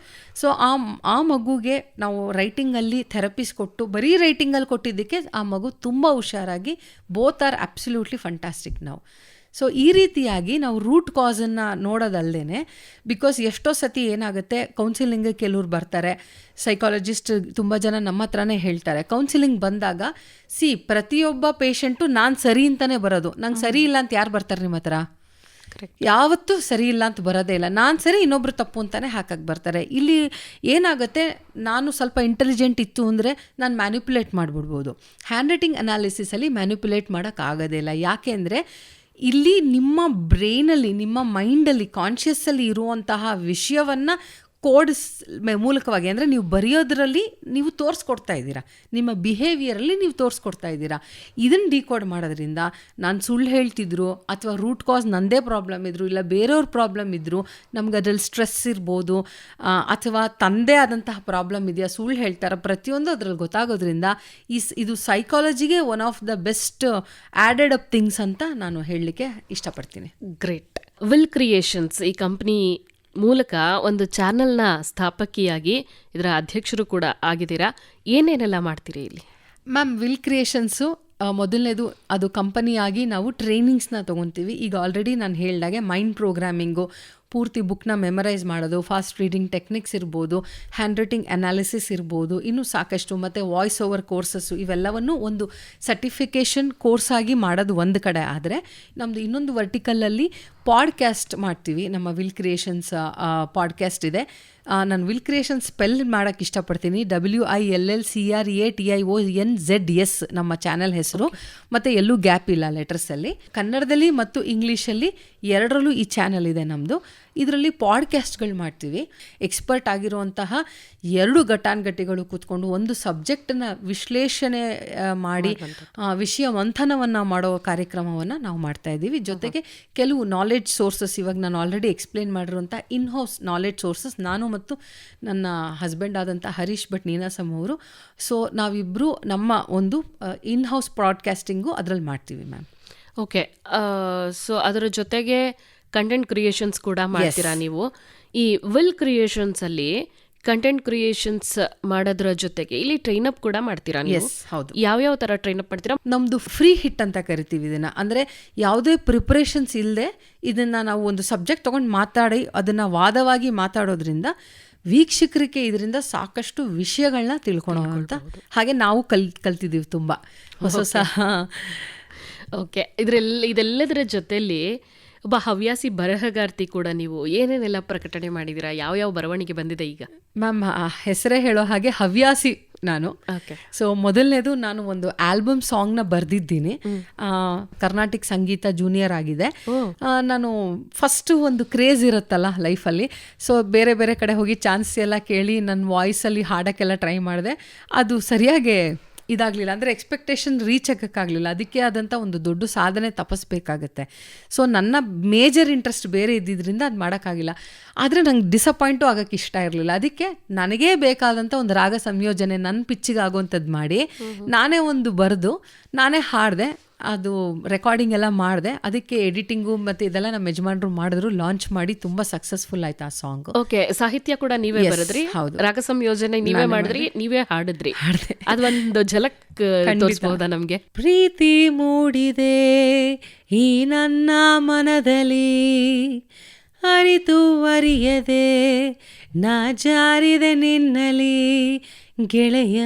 ಸೊ ಆ ಆ ಮಗುಗೆ ನಾವು ರೈಟಿಂಗಲ್ಲಿ ಥೆರಪಿಸ್ ಕೊಟ್ಟು ಬರೀ ರೈಟಿಂಗಲ್ಲಿ ಕೊಟ್ಟಿದ್ದಕ್ಕೆ ಆ ಮಗು ತುಂಬ ಹುಷಾರಾಗಿ ಬೋತ್ ಆರ್ ಅಬ್ಸಲ್ಯೂಟ್ಲಿ ಫಂಟಾಸ್ಟಿಕ್ ನಾವು ಸೊ ಈ ರೀತಿಯಾಗಿ ನಾವು ರೂಟ್ ಕಾಸನ್ನು ನೋಡೋದಲ್ಲದೇ ಬಿಕಾಸ್ ಎಷ್ಟೋ ಸತಿ ಏನಾಗುತ್ತೆ ಕೌನ್ಸಿಲಿಂಗ್ ಕೆಲವ್ರು ಬರ್ತಾರೆ ಸೈಕಾಲಜಿಸ್ಟ್ ತುಂಬ ಜನ ನಮ್ಮ ಹತ್ರನೇ ಹೇಳ್ತಾರೆ. ಕೌನ್ಸಿಲಿಂಗ್ ಬಂದಾಗ ಸಿ ಪ್ರತಿಯೊಬ್ಬ ಪೇಷಂಟು ನಾನು ಸರಿ ಅಂತಲೇ ಬರೋದು. ನಂಗೆ ಸರಿ ಇಲ್ಲ ಅಂತ ಯಾರು ಬರ್ತಾರೆ ನಿಮ್ಮ ಹತ್ರ? ಯಾವತ್ತೂ ಸರಿ ಇಲ್ಲ ಅಂತ ಬರೋದೇ ಇಲ್ಲ. ನಾನು ಸರಿ ಇನ್ನೊಬ್ರು ತಪ್ಪು ಅಂತಲೇ ಹಾಕಕ್ಕೆ ಬರ್ತಾರೆ. ಇಲ್ಲಿ ಏನಾಗುತ್ತೆ ನಾನು ಸ್ವಲ್ಪ ಇಂಟೆಲಿಜೆಂಟ್ ಇತ್ತು ಅಂದರೆ ನಾನು ಮ್ಯಾನ್ಯುಪುಲೇಟ್ ಮಾಡಿಬಿಡ್ಬೋದು. ಹ್ಯಾಂಡ್ ರೈಟಿಂಗ್ ಅನಾಲಿಸಿಸಲ್ಲಿ ಮ್ಯಾನ್ಯುಪುಲೇಟ್ ಮಾಡೋಕ್ಕಾಗೋದೇ ಇಲ್ಲ. ಯಾಕೆ ಅಂದರೆ ಇಲ್ಲಿ ನಿಮ್ಮ ಬ್ರೈನಲ್ಲಿ ನಿಮ್ಮ ಮೈಂಡಲ್ಲಿ ಕಾನ್ಷಿಯಸ್ಸಲ್ಲಿ ಇರುವಂತಹ ವಿಷಯವನ್ನು ಕೋಡ್ಸ್ ಮೂಲಕವಾಗಿ ಅಂದರೆ ನೀವು ಬರೆಯೋದ್ರಲ್ಲಿ ನೀವು ತೋರಿಸ್ಕೊಡ್ತಾ ಇದ್ದೀರಾ. ನಿಮ್ಮ ಬಿಹೇವಿಯರಲ್ಲಿ ನೀವು ತೋರಿಸ್ಕೊಡ್ತಾ ಇದ್ದೀರಾ. ಇದನ್ನು ಡಿಕೋಡ್ ಮಾಡೋದ್ರಿಂದ ನಾನು ಸುಳ್ಳು ಹೇಳ್ತಿದ್ರು ಅಥವಾ ರೂಟ್ ಕಾಸ್ ನಂದೇ ಪ್ರಾಬ್ಲಮ್ ಇದ್ದರು ಇಲ್ಲ ಬೇರೆಯವ್ರ ಪ್ರಾಬ್ಲಮ್ ಇದ್ದರು ನಮ್ಗೆ ಅದ್ರಲ್ಲಿ ಸ್ಟ್ರೆಸ್ ಇರ್ಬೋದು ಅಥವಾ ತಂದೆ ಆದಂತಹ ಪ್ರಾಬ್ಲಮ್ ಇದೆಯಾ ಸುಳ್ಳು ಹೇಳ್ತಾರೆ ಪ್ರತಿಯೊಂದು ಅದರಲ್ಲಿ ಗೊತ್ತಾಗೋದ್ರಿಂದ ಈ ಸ್- ಇದು ಸೈಕಾಲಜಿಗೆ one of the best added up things ಅಂತ ನಾನು ಹೇಳಲಿಕ್ಕೆ ಇಷ್ಟಪಡ್ತೀನಿ. ಗ್ರೇಟ್ ವಿಲ್ ಕ್ರಿಯೇಷನ್ಸ್ ಈ ಕಂಪನಿ ಮೂಲಕ ಒಂದು ಚಾನೆಲ್ನ ಸ್ಥಾಪಕಿಯಾಗಿ ಇದರ ಅಧ್ಯಕ್ಷರು ಕೂಡ ಆಗಿದ್ದೀರಾ? ಏನೇನೆಲ್ಲ ಮಾಡ್ತೀರಿ ಇಲ್ಲಿ? ಮ್ಯಾಮ್, ವಿಲ್ ಕ್ರಿಯೇಷನ್ಸು ಮೊದಲನೇದು ಅದು ಕಂಪನಿಯಾಗಿ ನಾವು ಟ್ರೈನಿಂಗ್ಸ್ನ ತೊಗೊತೀವಿ. ಈಗ ಆಲ್ರೆಡಿ ನಾನು ಹೇಳಿದಾಗೆ ಮೈಂಡ್ ಪ್ರೋಗ್ರಾಮಿಂಗು ಪೂರ್ತಿ ಬುಕ್ನ ಮೆಮರೈಸ್ ಮಾಡೋದು ಫಾಸ್ಟ್ ರೀಡಿಂಗ್ ಟೆಕ್ನಿಕ್ಸ್ ಇರ್ಬೋದು ಹ್ಯಾಂಡ್ ರೈಟಿಂಗ್ ಅನಾಲಿಸಿಸ್ ಇರ್ಬೋದು ಇನ್ನೂ ಸಾಕಷ್ಟು ಮತ್ತು ವಾಯ್ಸ್ ಓವರ್ ಕೋರ್ಸಸ್ಸು ಇವೆಲ್ಲವನ್ನು ಒಂದು ಸರ್ಟಿಫಿಕೇಷನ್ ಕೋರ್ಸ್ ಆಗಿ ಮಾಡೋದು ಒಂದು ಕಡೆ ಆದರೆ ನಮ್ಮದು ಇನ್ನೊಂದು ವರ್ಟಿಕಲಲ್ಲಿ ಪಾಡ್ಕ್ಯಾಸ್ಟ್ ಮಾಡ್ತೀವಿ. ನಮ್ಮ ವಿಲ್ ಕ್ರಿಯೇಷನ್ಸ್ ಪಾಡ್ಕ್ಯಾಸ್ಟ್ ಇದೆ. ನಾನು ವಿಲ್ ಕ್ರಿಯೇಷನ್ ಸ್ಪೆಲ್ ಮಾಡೋಕ್ಕೆ ಇಷ್ಟಪಡ್ತೀನಿ. W I L L C R A T I O N Z S ನಮ್ಮ ಚಾನೆಲ್ ಹೆಸರು. ಮತ್ತು ಎಲ್ಲೂ ಗ್ಯಾಪ್ ಇಲ್ಲ ಲೆಟರ್ಸಲ್ಲಿ ಕನ್ನಡದಲ್ಲಿ ಮತ್ತು ಇಂಗ್ಲೀಷಲ್ಲಿ ಎರಡರಲ್ಲೂ ಈ ಚಾನಲ್ ಇದೆ ನಮ್ಮದು ಇದರಲ್ಲಿ ಪಾಡ್ಕ್ಯಾಸ್ಟ್ಗಳು ಮಾಡ್ತೀವಿ. ಎಕ್ಸ್ಪರ್ಟ್ ಆಗಿರುವಂತಹ ಎರಡು ಘಟಾನುಘಟಿಗಳು ಕೂತ್ಕೊಂಡು ಒಂದು ಸಬ್ಜೆಕ್ಟನ್ನು ವಿಶ್ಲೇಷಣೆ ಮಾಡಿ ವಿಷಯ ಮಂಥನವನ್ನು ಮಾಡೋ ಕಾರ್ಯಕ್ರಮವನ್ನು ನಾವು ಮಾಡ್ತಾ ಇದ್ದೀವಿ. ಜೊತೆಗೆ ಕೆಲವು ನಾಲೆಡ್ಜ್ ಸೋರ್ಸಸ್ ಇವಾಗ ನಾನು ಆಲ್ರೆಡಿ ಎಕ್ಸ್ಪ್ಲೇನ್ ಮಾಡಿರುವಂಥ ಇನ್ ಹೌಸ್ ನಾಲೆಡ್ಜ್ ಸೋರ್ಸಸ್ ನಾನು ಮತ್ತು ನನ್ನ ಹಸ್ಬೆಂಡ್ ಆದಂಥ ಹರೀಶ್ ಭಟ್ ನೀನಾಸಮ್ ಅವರು. ಸೊ ನಾವಿಬ್ಬರು ನಮ್ಮ ಒಂದು ಇನ್ ಹೌಸ್ ಬ್ರಾಡ್ಕಾಸ್ಟಿಂಗು ಅದರಲ್ಲಿ ಮಾಡ್ತೀವಿ ಮ್ಯಾಮ್. ಓಕೆ ಸೊ ಅದರ ಜೊತೆಗೆ ಕಂಟೆಂಟ್ ಕ್ರಿಯೇಷನ್ಸ್ ಕೂಡ ಮಾಡ್ತೀರಾ ನೀವು? ಈ ವಿಲ್ ಕ್ರಿಯೇಷನ್ಸ್ ಅಲ್ಲಿ ಕಂಟೆಂಟ್ ಕ್ರಿಯೇಷನ್ಸ್ ಮಾಡೋದ್ರ ಜೊತೆಗೆ ಇಲ್ಲಿ ಟ್ರೈನ್ ಅಪ್ ಕೂಡ ಮಾಡ್ತೀರಾ ಎಸ್ ಹೌದು. ಯಾವ್ಯಾವ ತರ ಟ್ರೈನ್ ಅಪ್ ಮಾಡ್ತೀರಾ? ನಮ್ಮದು ಫ್ರೀ ಹಿಟ್ ಅಂತ ಕರಿತೀವಿ ಇದನ್ನು. ಅಂದರೆ ಯಾವುದೇ ಪ್ರಿಪ್ರೇಷನ್ಸ್ ಇಲ್ಲದೆ ಇದನ್ನು ನಾವು ಒಂದು ಸಬ್ಜೆಕ್ಟ್ ತೊಗೊಂಡು ಮಾತಾಡಿ ಅದನ್ನು ವಾದವಾಗಿ ಮಾತಾಡೋದ್ರಿಂದ ವೀಕ್ಷಕರಿಗೆ ಇದರಿಂದ ಸಾಕಷ್ಟು ವಿಷಯಗಳನ್ನ ತಿಳ್ಕೊಳೋ ಅಂತ ಹಾಗೆ ನಾವು ಕಲ್ ಕಲ್ತಿದ್ದೀವಿ ತುಂಬ. ಹೊಸ ಹೊಸ ಓಕೆ. ಇದ್ರೆಲ್ಲ ಇದೆಲ್ಲದರ ಜೊತೆಯಲ್ಲಿ ಒಬ್ಬ ಹವ್ಯಾಸಿ ಬರಹಗಾರ್ತಿ ಕೂಡ ನೀವು ಏನೇನೆಲ್ಲ ಪ್ರಕಟಣೆ ಮಾಡಿದ್ದೀರಾ ಯಾವ ಬರವಣಿಗೆ ಬಂದಿದೆ ಈಗ? ಮ್ಯಾಮ್ ಹೆಸರೇ ಹೇಳೋ ಹಾಗೆ ಹವ್ಯಾಸಿ ನಾನು. ಓಕೆ. ಸೊ ಮೊದಲನೇದು ನಾನು ಒಂದು ಆಲ್ಬಮ್ ಸಾಂಗ್ನ ಬರೆದಿದ್ದೀನಿ. ಕರ್ನಾಟಕ ಸಂಗೀತ ಜೂನಿಯರ್ ಆಗಿದೆ. ನಾನು ಫಸ್ಟ್ ಒಂದು ಕ್ರೇಜ್ ಇರುತ್ತಲ್ಲ ಲೈಫಲ್ಲಿ ಸೊ ಬೇರೆ ಬೇರೆ ಕಡೆ ಹೋಗಿ ಚಾನ್ಸ್ ಎಲ್ಲ ಕೇಳಿ ನನ್ನ ವಾಯ್ಸಲ್ಲಿ ಹಾಡೋಕ್ಕೆಲ್ಲ ಟ್ರೈ ಮಾಡಿದೆ. ಅದು ಸರಿಯಾಗಿ ಇದಾಗಲಿಲ್ಲ. ಅಂದರೆ ಎಕ್ಸ್ಪೆಕ್ಟೇಷನ್ ರೀಚ್ ಆಗೋಕ್ಕಾಗಲಿಲ್ಲ. ಅದಕ್ಕೆ ಆದಂಥ ಒಂದು ದೊಡ್ಡ ಸಾಧನೆ ತಪಸ್ಬೇಕಾಗತ್ತೆ ಸೊ ನನ್ನ ಮೇಜರ್ ಇಂಟ್ರೆಸ್ಟ್ ಬೇರೆ ಇದ್ದಿದ್ದರಿಂದ ಅದು ಮಾಡೋಕ್ಕಾಗಿಲ್ಲ. ಆದರೆ ನಂಗೆ ಡಿಸಪಾಯಿಂಟು ಆಗೋಕ್ಕೆ ಇಷ್ಟ ಇರಲಿಲ್ಲ. ಅದಕ್ಕೆ ನನಗೇ ಬೇಕಾದಂಥ ಒಂದು ರಾಗ ಸಂಯೋಜನೆ ನನ್ನ ಪಿಚ್ಚಿಗೆ ಆಗುವಂಥದ್ದು ಮಾಡಿ ನಾನೇ ಒಂದು ಬರೆದು ನಾನೇ ಹಾಡಿದೆ ಅದು ರೆಕಾರ್ಡಿಂಗ್ ಎಲ್ಲ ಮಾಡಿದೆ ಅದಕ್ಕೆ ಎಡಿಟಿಂಗು ಮತ್ತು ಇದೆಲ್ಲ ನಮ್ಮ ಯಜಮಾನರು ಮಾಡಿದ್ರು ಲಾಂಚ್ ಮಾಡಿ ತುಂಬಾ ಸಕ್ಸಸ್ಫುಲ್ ಆಯ್ತು ಆ ಸಾಂಗ್ ಓಕೆ ಸಾಹಿತ್ಯ ಕೂಡ ನೀವೇ ಬರದ್ರಿ. ಹೌದು. ರಾಗ ಸಂಯೋಜನೆ ನೀವೇ ಮಾಡಿದ್ರಿ ನೀವೇ ಹಾಡಿದ್ರಿ. ಹಾಡ್ದೆ. ಅದೊಂದು ಝಲಕ್ ತೋರಿಸಬಹುದಾ ನಮಗೆ? ಪ್ರೀತಿ ಮೂಡಿದೆ ಈ ನನ್ನ ಮನದಲ್ಲಿ. ಅರಿತು ಅರಿಯದೆ ನಾ ಜಾರಿದೆ ನಿನ್ನಲಿ ಗೆಳೆಯ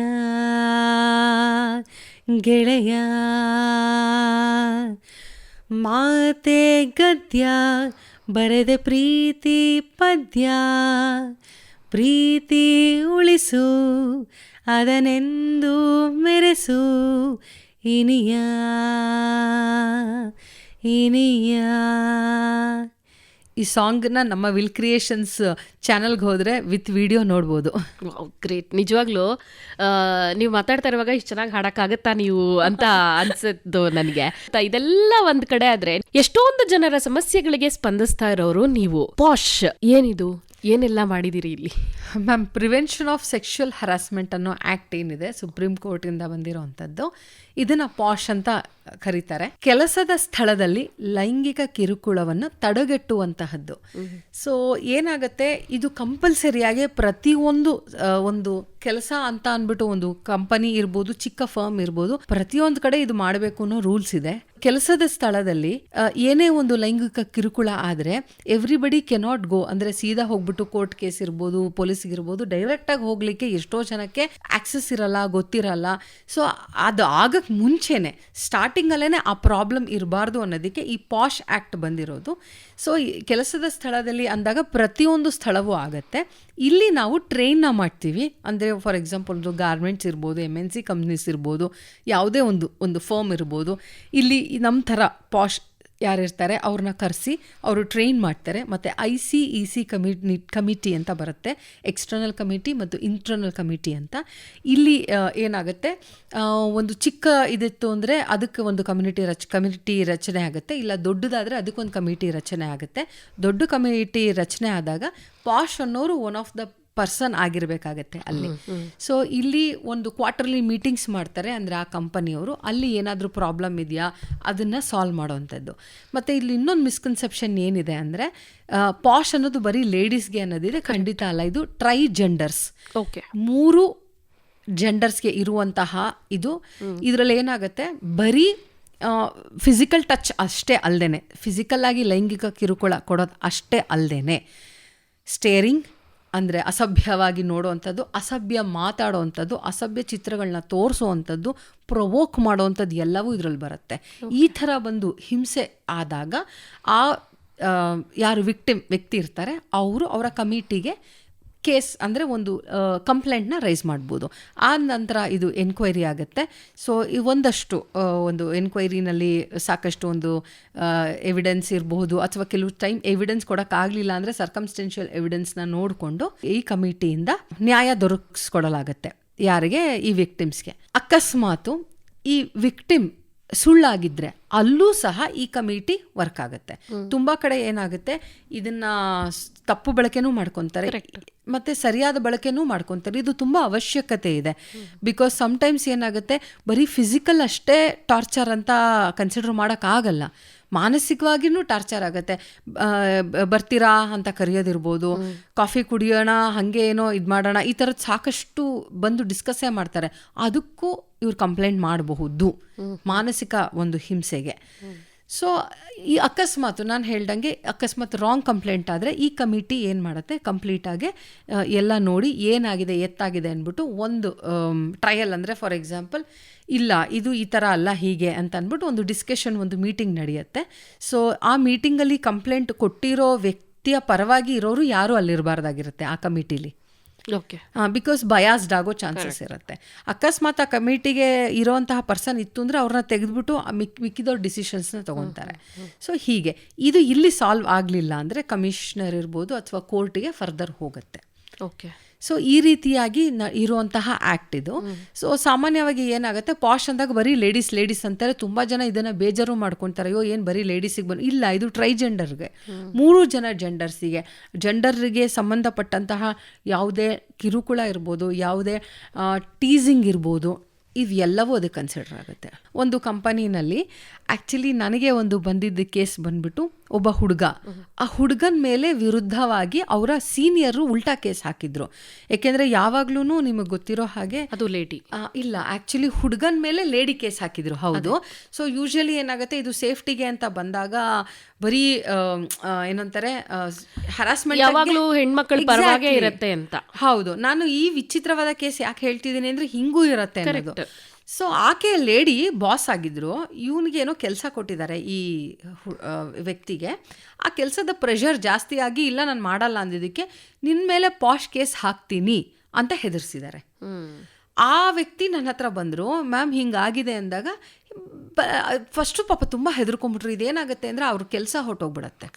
ಗೆಳೆಯ. ಮಾತೆ ಗದ್ಯ, ಬರೆದ ಪ್ರೀತಿ ಪದ್ಯ. ಪ್ರೀತಿ ಉಳಿಸು, ಅದನೆಂದು ಮೆರೆಸು, ಇನಿಯ ಇನಿಯ. ಈ ಸಾಂಗ್ನ ನಮ್ಮ ವಿಲ್ ಕ್ರಿಯೇಷನ್ಸ್ ಚಾನಲ್ಗೆ ಹೋದರೆ ವಿತ್ ವಿಡಿಯೋ ನೋಡ್ಬೋದು. ಗ್ರೇಟ್. ನಿಜವಾಗ್ಲೂ ನೀವು ಮಾತಾಡ್ತಾ ಇರುವಾಗ ಇಷ್ಟು ಚೆನ್ನಾಗಿ ಹಾಡೋಕ್ಕಾಗತ್ತಾ ನೀವು ಅಂತ ಅನ್ಸದ್ದು ನನಗೆ. ಇದೆಲ್ಲ ಒಂದು ಕಡೆ ಆದರೆ ಎಷ್ಟೊಂದು ಜನರ ಸಮಸ್ಯೆಗಳಿಗೆ ಸ್ಪಂದಿಸ್ತಾ ಇರೋರು ನೀವು. ಪಾಶ್, ಏನಿದು? ಏನೆಲ್ಲ ಮಾಡಿದ್ದೀರಿ ಇಲ್ಲಿ? Ma'am prevention of sexual harassment ಅನ್ನೋ ಆ್ಯಕ್ಟ್ ಏನಿದೆ ಸುಪ್ರೀಂ ಕೋರ್ಟಿಂದ ಬಂದಿರೋವಂಥದ್ದು ಇದನ್ನು ಪಾಶ್ ಅಂತ ಕರೀತಾರೆ. ಕೆಲಸದ ಸ್ಥಳದಲ್ಲಿ ಲೈಂಗಿಕ ಕಿರುಕುಳವನ್ನು ತಡೆಗಟ್ಟುವಂತಹದ್ದು. ಸೊ ಏನಾಗುತ್ತೆ ಇದು ಕಂಪಲ್ಸರಿಯಾಗಿ ಪ್ರತಿಯೊಂದು ಒಂದು ಕೆಲಸ ಅಂತ ಅಂದ್ಬಿಟ್ಟು ಒಂದು ಕಂಪನಿ ಇರ್ಬೋದು, ಚಿಕ್ಕ ಫರ್ಮ್ ಇರ್ಬೋದು, ಪ್ರತಿಯೊಂದು ಕಡೆ ಇದು ಮಾಡಬೇಕು ಅನ್ನೋ ರೂಲ್ಸ್ ಇದೆ. ಕೆಲಸದ ಸ್ಥಳದಲ್ಲಿ ಏನೇ ಒಂದು ಲೈಂಗಿಕ ಕಿರುಕುಳ ಆದರೆ ಎವ್ರಿಬಡಿ ಕೆನಾಟ್ ಗೋ ಅಂದರೆ ಸೀದಾ ಹೋಗ್ಬಿಟ್ಟು ಕೋರ್ಟ್ ಕೇಸ್ ಇರ್ಬೋದು ಪೊಲೀಸ್ಗೆ ಇರ್ಬೋದು ಡೈರೆಕ್ಟಾಗಿ ಹೋಗಲಿಕ್ಕೆ ಎಷ್ಟೋ ಜನಕ್ಕೆ ಆಕ್ಸೆಸ್ ಇರಲ್ಲ, ಗೊತ್ತಿರಲ್ಲ. ಸೊ ಅದು ಆಗಕ್ಕೆ ಮುಂಚೆನೆ ಸ್ಟಾರ್ಟಿಂಗಲ್ಲೇ ಆ ಪ್ರಾಬ್ಲಮ್ ಇರಬಾರ್ದು ಅನ್ನೋದಕ್ಕೆ ಈ ಪಾಶ್ ಆ್ಯಕ್ಟ್ ಬಂದಿರೋದು. ಸೊ ಕೆಲಸದ ಸ್ಥಳದಲ್ಲಿ ಅಂದಾಗ ಪ್ರತಿಯೊಂದು ಸ್ಥಳವೂ ಆಗತ್ತೆ. ಇಲ್ಲಿ ನಾವು ಟ್ರೈನ್ನ ಮಾಡ್ತೀವಿ. ಅಂದರೆ ಫಾರ್ ಎಕ್ಸಾಂಪಲ್ ಒಂದು ಗಾರ್ಮೆಂಟ್ಸ್ ಇರ್ಬೋದು ಎಂ ಎನ್ ಸಿ ಕಂಪ್ನೀಸ್ ಇರ್ಬೋದು, ಯಾವುದೇ ಒಂದು ಒಂದು ಫರ್ಮ್ ಇರ್ಬೋದು. ಇಲ್ಲಿ ನಮ್ಮ ಥರ ಪಾಶ್ ಯಾರಿರ್ತಾರೆ ಅವ್ರನ್ನ ಕರೆಸಿ ಅವರು ಟ್ರೈನ್ ಮಾಡ್ತಾರೆ. ಮತ್ತು I C E C committee committee ಅಂತ ಬರುತ್ತೆ. ಎಕ್ಸ್ಟರ್ನಲ್ ಕಮಿಟಿ ಮತ್ತು ಇಂಟರ್ನಲ್ ಕಮಿಟಿ ಅಂತ. ಇಲ್ಲಿ ಏನಾಗುತ್ತೆ? ಒಂದು ಚಿಕ್ಕ ಇದಿತ್ತು ಅಂದರೆ ಅದಕ್ಕೆ ಒಂದು ಕಮ್ಯುನಿಟಿ ರಚ ಕಮಿಟಿ ರಚನೆ ಆಗುತ್ತೆ. ಇಲ್ಲ ದೊಡ್ಡದಾದರೆ ಅದಕ್ಕೊಂದು ಕಮಿಟಿ ರಚನೆ ಆಗುತ್ತೆ. ದೊಡ್ಡ ಕಮಿಟಿ ರಚನೆ ಆದಾಗ ಪಾಶ್ ಅನ್ನೋರು ಒನ್ ಆಫ್ ದ ಪರ್ಸನ್ ಆಗಿರಬೇಕಾಗತ್ತೆ ಅಲ್ಲಿ. ಸೊ ಇಲ್ಲಿ ಒಂದು ಕ್ವಾರ್ಟರ್ಲಿ ಮೀಟಿಂಗ್ಸ್ ಮಾಡ್ತಾರೆ ಅಂದರೆ ಆ ಕಂಪನಿಯವರು. ಅಲ್ಲಿ ಏನಾದರೂ ಪ್ರಾಬ್ಲಮ್ ಇದೆಯಾ ಅದನ್ನು ಸಾಲ್ವ್ ಮಾಡೋವಂಥದ್ದು. ಮತ್ತು ಇಲ್ಲಿ ಇನ್ನೊಂದು ಮಿಸ್ಕನ್ಸೆಪ್ಷನ್ ಏನಿದೆ ಅಂದರೆ ಪಾಶ್ ಅನ್ನೋದು ಬರೀ ಲೇಡೀಸ್ಗೆ ಅನ್ನೋದಿದೆ ಖಂಡಿತ ಅಲ್ಲ. ಇದು ಟ್ರೈ ಜೆಂಡರ್ಸ್ ಓಕೆ ಮೂರು ಜೆಂಡರ್ಸ್ಗೆ ಇರುವಂತಹ ಇದು. ಇದರಲ್ಲಿ ಏನಾಗುತ್ತೆ ಬರೀ ಫಿಸಿಕಲ್ ಟಚ್ ಅಷ್ಟೇ ಅಲ್ಲದೇನೆ ಫಿಸಿಕಲ್ ಆಗಿ ಲೈಂಗಿಕ ಕಿರುಕುಳ ಕೊಡೋದು ಅಷ್ಟೇ ಅಲ್ಲದೇನೆ ಸ್ಟೇರಿಂಗ್ ಅಂದರೆ ಅಸಭ್ಯವಾಗಿ ನೋಡುವಂಥದ್ದು ಅಸಭ್ಯ ಮಾತಾಡೋವಂಥದ್ದು ಅಸಭ್ಯ ಚಿತ್ರಗಳನ್ನ ತೋರಿಸುವಂಥದ್ದು ಪ್ರೊವೋಕ್ ಮಾಡೋವಂಥದ್ದು ಎಲ್ಲವೂ ಇದರಲ್ಲಿ ಬರುತ್ತೆ. ಈ ಥರ ಬಂದು ಹಿಂಸೆ ಆದಾಗ ಆ ಯಾರು ವಿಕ್ಟಿಮ್ ವ್ಯಕ್ತಿ ಇರ್ತಾರೆ ಅವರು ಅವರ ಕಮಿಟಿಗೆ ಕೇಸ್ ಅಂದರೆ ಒಂದು ಕಂಪ್ಲೇಂಟ್ನ ರೈಸ್ ಮಾಡ್ಬೋದು. ಆ ನಂತರ ಇದು ಎನ್ಕ್ವೈರಿ ಆಗುತ್ತೆ. ಸೊ ಈ ಒಂದಷ್ಟು ಒಂದು ಎನ್ಕ್ವೈರಿನಲ್ಲಿ ಸಾಕಷ್ಟು ಒಂದು ಎವಿಡೆನ್ಸ್ ಇರಬಹುದು ಅಥವಾ ಕೆಲವು ಟೈಮ್ ಎವಿಡೆನ್ಸ್ ಕೊಡೋಕ್ಕಾಗಲಿಲ್ಲ ಅಂದರೆ ಸರ್ಕಮ್ಸ್ಟೆನ್ಷಿಯಲ್ ಎವಿಡೆನ್ಸ್ನ ನೋಡಿಕೊಂಡು ಈ ಕಮಿಟಿಯಿಂದ ನ್ಯಾಯ ದೊರಕಿಸ್ಕೊಡಲಾಗತ್ತೆ ಯಾರಿಗೆ? ಈ ವಿಕ್ಟಿಮ್ಸ್ಗೆ ಅಕಸ್ಮಾತು ಈ ವಿಕ್ಟಿಮ್ ಸುಳ್ಳಾಗಿದ್ರೆ ಅಲ್ಲೂ ಸಹ ಈ ಕಮಿಟಿ ವರ್ಕ್ ಆಗುತ್ತೆ. ತುಂಬಾ ಕಡೆ ಏನಾಗುತ್ತೆ ಇದನ್ನ ತಪ್ಪು ಬಳಕೆನೂ ಮಾಡ್ಕೊತಾರೆ. ಮತ್ತೆ ಸರಿಯಾದ ಬಳಕೆನೂ ಮಾಡ್ಕೊತಾರೆ. ಇದು ತುಂಬಾ ಅವಶ್ಯಕತೆ ಇದೆ. ಬಿಕಾಸ್ ಸಮ್ಟೈಮ್ಸ್ ಏನಾಗುತ್ತೆ ಬರೀ ಫಿಸಿಕಲ್ ಅಷ್ಟೇ ಟಾರ್ಚರ್ ಅಂತ ಕನ್ಸಿಡರ್ ಮಾಡೋಕ್ಕಾಗಲ್ಲ. ಮಾನಸಿಕವಾಗಿನೂ ಟಾರ್ಚರ್ ಆಗುತ್ತೆ. ಬರ್ತೀರಾ ಅಂತ ಕರೆಯೋದಿರ್ಬೋದು. ಕಾಫಿ ಕುಡಿಯೋಣ ಹಾಗೆ ಏನೋ ಇದು ಮಾಡೋಣ ಈ ಥರದ್ದು ಸಾಕಷ್ಟು ಬಂದು ಡಿಸ್ಕಸ್ಸೇ ಮಾಡ್ತಾರೆ. ಅದಕ್ಕೂ ಇವ್ರು ಕಂಪ್ಲೇಂಟ್ ಮಾಡಬಹುದು. ಮಾನಸಿಕ ಒಂದು ಹಿಂಸೆಗೆ. ಸೊ ಈ ಅಕಸ್ಮಾತ್ ನಾನು ಹೇಳ್ದಂಗೆ ಅಕಸ್ಮಾತ್ ರಾಂಗ್ ಕಂಪ್ಲೇಂಟ್ ಆದರೆ ಈ ಕಮಿಟಿ ಏನು ಮಾಡುತ್ತೆ? ಕಂಪ್ಲೀಟಾಗಿ ಎಲ್ಲ ನೋಡಿ ಏನಾಗಿದೆ, ಎತ್ತಾಗಿದೆ ಅಂದ್ಬಿಟ್ಟು ಒಂದು ಟ್ರಯಲ್ ಅಂದರೆ ಫಾರ್ ಎಕ್ಸಾಂಪಲ್ ಇಲ್ಲ, ಇದು ಈ ಥರ ಅಲ್ಲ, ಹೀಗೆ ಅಂತ ಅಂದ್ಬಿಟ್ಟು ಒಂದು ಡಿಸ್ಕಷನ್ ಒಂದು ಮೀಟಿಂಗ್ ನಡೆಯುತ್ತೆ. ಸೊ ಆ ಮೀಟಿಂಗಲ್ಲಿ ಕಂಪ್ಲೇಂಟ್ ಕೊಟ್ಟಿರೋ ವ್ಯಕ್ತಿಯ ಪರವಾಗಿ ಇರೋರು ಯಾರೂ ಅಲ್ಲಿರಬಾರ್ದಾಗಿರುತ್ತೆ ಆ ಕಮಿಟಿಲಿ ಬಿಕಾಸ್ ಬಯಾಸ್ಡ್ ಆಗೋ ಚಾನ್ಸಸ್ ಇರುತ್ತೆ. ಅಕಸ್ಮಾತ್ ಆ ಕಮಿಟಿಗೆ ಇರೋಂತಹ ಪರ್ಸನ್ ಇತ್ತು ಅಂದರೆ ಅವ್ರನ್ನ ತೆಗೆದುಬಿಟ್ಟು ಮಿಕ್ ಮಿಕ್ಕಿದವ್ರ ಡಿಸಿಷನ್ಸ್ನ ತೊಗೊತಾರೆ. ಸೊ ಹೀಗೆ. ಇದು ಇಲ್ಲಿ ಸಾಲ್ವ್ ಆಗಲಿಲ್ಲ ಅಂದರೆ ಕಮಿಷನರ್ ಇರ್ಬೋದು ಅಥವಾ ಕೋರ್ಟಿಗೆ ಫರ್ದರ್ ಹೋಗುತ್ತೆ. ಓಕೆ ಸೊ ಈ ರೀತಿಯಾಗಿ ನ ಇರುವಂತಹ ಆ್ಯಕ್ಟ್ ಇದು. ಸೊ ಸಾಮಾನ್ಯವಾಗಿ ಏನಾಗುತ್ತೆ? ಪಾಶ್ ಅಂದಾಗ ಬರೀ ಲೇಡೀಸ್ ಲೇಡೀಸ್ ಅಂತಾರೆ. ತುಂಬ ಜನ ಇದನ್ನು ಬೇಜಾರು ಮಾಡ್ಕೊತಾರೆ. ಅಯ್ಯೋ ಏನು ಬರೀ ಲೇಡೀಸಿಗೆ ಬಂದು ಇಲ್ಲ ಇದು ಟ್ರೈ ಜೆಂಡರ್ಗೆ ಮೂರು ಜನ ಜೆಂಡರ್ಸಿಗೆ ಜೆಂಡರ್ಗೆ ಸಂಬಂಧಪಟ್ಟಂತಹ ಯಾವುದೇ ಕಿರುಕುಳ ಇರ್ಬೋದು ಯಾವುದೇ ಟೀಸಿಂಗ್ ಇರ್ಬೋದು ಇವೆಲ್ಲವೂ ಅದಕ್ಕೆ ಕನ್ಸಿಡರ್ ಆಗುತ್ತೆ. ಒಂದು ಕಂಪನಿನಲ್ಲಿ ಆ್ಯಕ್ಚುಲಿ ನನಗೆ ಒಂದು ಬಂದಿದ್ದ ಕೇಸ್ ಬಂದ್ಬಿಟ್ಟು ಒಬ್ಬ ಹುಡುಗ. ಆ ಹುಡುಗನ ಮೇಲೆ ವಿರುದ್ಧವಾಗಿ ಅವರ ಸೀನಿಯರು ಉಲ್ಟಾ ಕೇಸ್ ಹಾಕಿದ್ರು. ಯಾಕೆಂದ್ರೆ ಯಾವಾಗ್ಲೂ ನಿಮಗೆ ಗೊತ್ತಿರೋ ಹಾಗೆ ಅದು ಲೇಡಿ ಇಲ್ಲ ಆ್ಯಕ್ಚುಲಿ ಹುಡುಗನ ಮೇಲೆ ಲೇಡಿ ಕೇಸ್ ಹಾಕಿದ್ರು ಹೌದು. ಸೊ ಯೂಶಲಿ ಏನಾಗುತ್ತೆ ಇದು ಸೇಫ್ಟಿಗೆ ಅಂತ ಬಂದಾಗ ಬರೀ ಏನಂತಾರೆ ಹರಾಸ್ಮೆಂಟ್ ಯಾವಾಗಲೂ ಹೆಣ್ಮಕ್ಳ ಪರವಾಗೇ ಇರುತ್ತೆ ಅಂತ. ಹೌದು. ನಾನು ಈ ವಿಚಿತ್ರವಾದ ಕೇಸ್ ಯಾಕೆ ಹೇಳ್ತಿದ್ದೀನಿ ಅಂದ್ರೆ ಹಿಂಗೂ ಇರುತ್ತೆ ಅನ್ನೋದು. ಸೊ ಆಕೆ ಲೇಡಿ ಬಾಸ್ ಆಗಿದ್ರು. ಇವನಿಗೆ ಏನೋ ಕೆಲಸ ಕೊಟ್ಟಿದ್ದಾರೆ ಈ ವ್ಯಕ್ತಿಗೆ. ಆ ಕೆಲಸದ ಪ್ರೆಷರ್ ಜಾಸ್ತಿ ಆಗಿ ಇಲ್ಲ ನಾನು ಮಾಡಲ್ಲ ಅಂದಿದ್ದಕ್ಕೆ ನಿನ್ನ ಮೇಲೆ ಪಾಶ್ ಕೇಸ್ ಹಾಕ್ತೀನಿ ಅಂತ ಹೆದರ್ಸಿದ್ದಾರೆ. ಆ ವ್ಯಕ್ತಿ ನನ್ನ ಹತ್ರ ಬಂದರು ಮ್ಯಾಮ್ ಹಿಂಗಾಗಿದೆ ಅಂದಾಗ ಫಸ್ಟು ಪಾಪ ತುಂಬ ಹೆದರ್ಕೊಂಡ್ಬಿಟ್ರು. ಇದೇನಾಗುತ್ತೆ ಅಂದರೆ ಅವ್ರ ಕೆಲಸ ಹೊಟ್ಟೋಗ್ಬಿಡತ್ತೆ.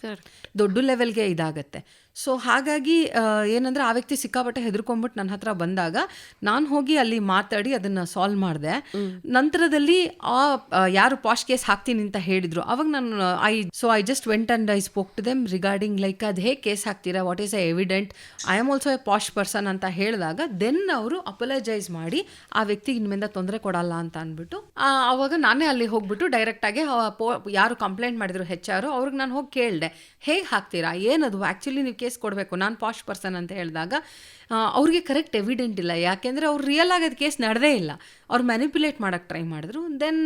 ದೊಡ್ಡ ಲೆವೆಲ್ಗೆ ಇದಾಗತ್ತೆ. ಸೊ ಹಾಗಾಗಿ ಏನಂದರೆ ಆ ವ್ಯಕ್ತಿ ಸಿಕ್ಕಾಪಟ್ಟೆ ಹೆದರ್ಕೊಂಡ್ಬಿಟ್ಟು ನನ್ನ ಹತ್ರ ಬಂದಾಗ ನಾನು ಹೋಗಿ ಅಲ್ಲಿ ಮಾತಾಡಿ ಅದನ್ನು ಸಾಲ್ವ್ ಮಾಡಿದೆ. ನಂತರದಲ್ಲಿ ಆ ಯಾರು ಪಾಶ್ ಕೇಸ್ ಹಾಕ್ತೀನಿ ಅಂತ ಹೇಳಿದ್ರು. ಅವಾಗ ನಾನು I so I just went and I spoke to them regarding like ಅದು ಹೇಗೆ ಕೇಸ್ ಹಾಕ್ತೀರಾ? What is a evident I am also a POSH person ಅಂತ ಹೇಳಿದಾಗ ದೆನ್ ಅವರು ಅಪಲೈಜೈಸ್ ಮಾಡಿ ಆ ವ್ಯಕ್ತಿಗೆ ನಿಮ್ಮಿಂದ ತೊಂದರೆ ಕೊಡಲ್ಲ ಅಂತ ಅಂದ್ಬಿಟ್ಟು ಆವಾಗ ಅವಾಗ ನಾನೇ ಅಲ್ಲಿ ಹೋಗ್ಬಿಟ್ಟು ಡೈರೆಕ್ಟಾಗಿ ಯಾರು ಕಂಪ್ಲೇಂಟ್ ಮಾಡಿದ್ರು ಹೆಚ್ ಆರು ಅವ್ರಿಗೆ ನಾನು ಹೋಗಿ ಕೇಳಿದೆ. ಹೇಗೆ ಹಾಕ್ತೀರಾ? ಏನದು? ಆ್ಯಕ್ಚುಲಿ ನೀವು ಕೇಸ್ ಕೊಡಬೇಕು. ನಾನು ಪಾಶ್ ಪರ್ಸನ್ ಅಂತ ಹೇಳಿದಾಗ ಅವ್ರಿಗೆ ಕರೆಕ್ಟ್ ಎವಿಡೆಂಟ್ ಇಲ್ಲ. ಯಾಕೆಂದರೆ ಅವ್ರು ರಿಯಲ್ ಆಗೋದು ಕೇಸ್ ನಡೆದೇ ಇಲ್ಲ. ಅವ್ರು ಮ್ಯಾನಿಪ್ಯುಲೇಟ್ ಮಾಡೋಕ್ಕೆ ಟ್ರೈ ಮಾಡಿದ್ರು. ದೆನ್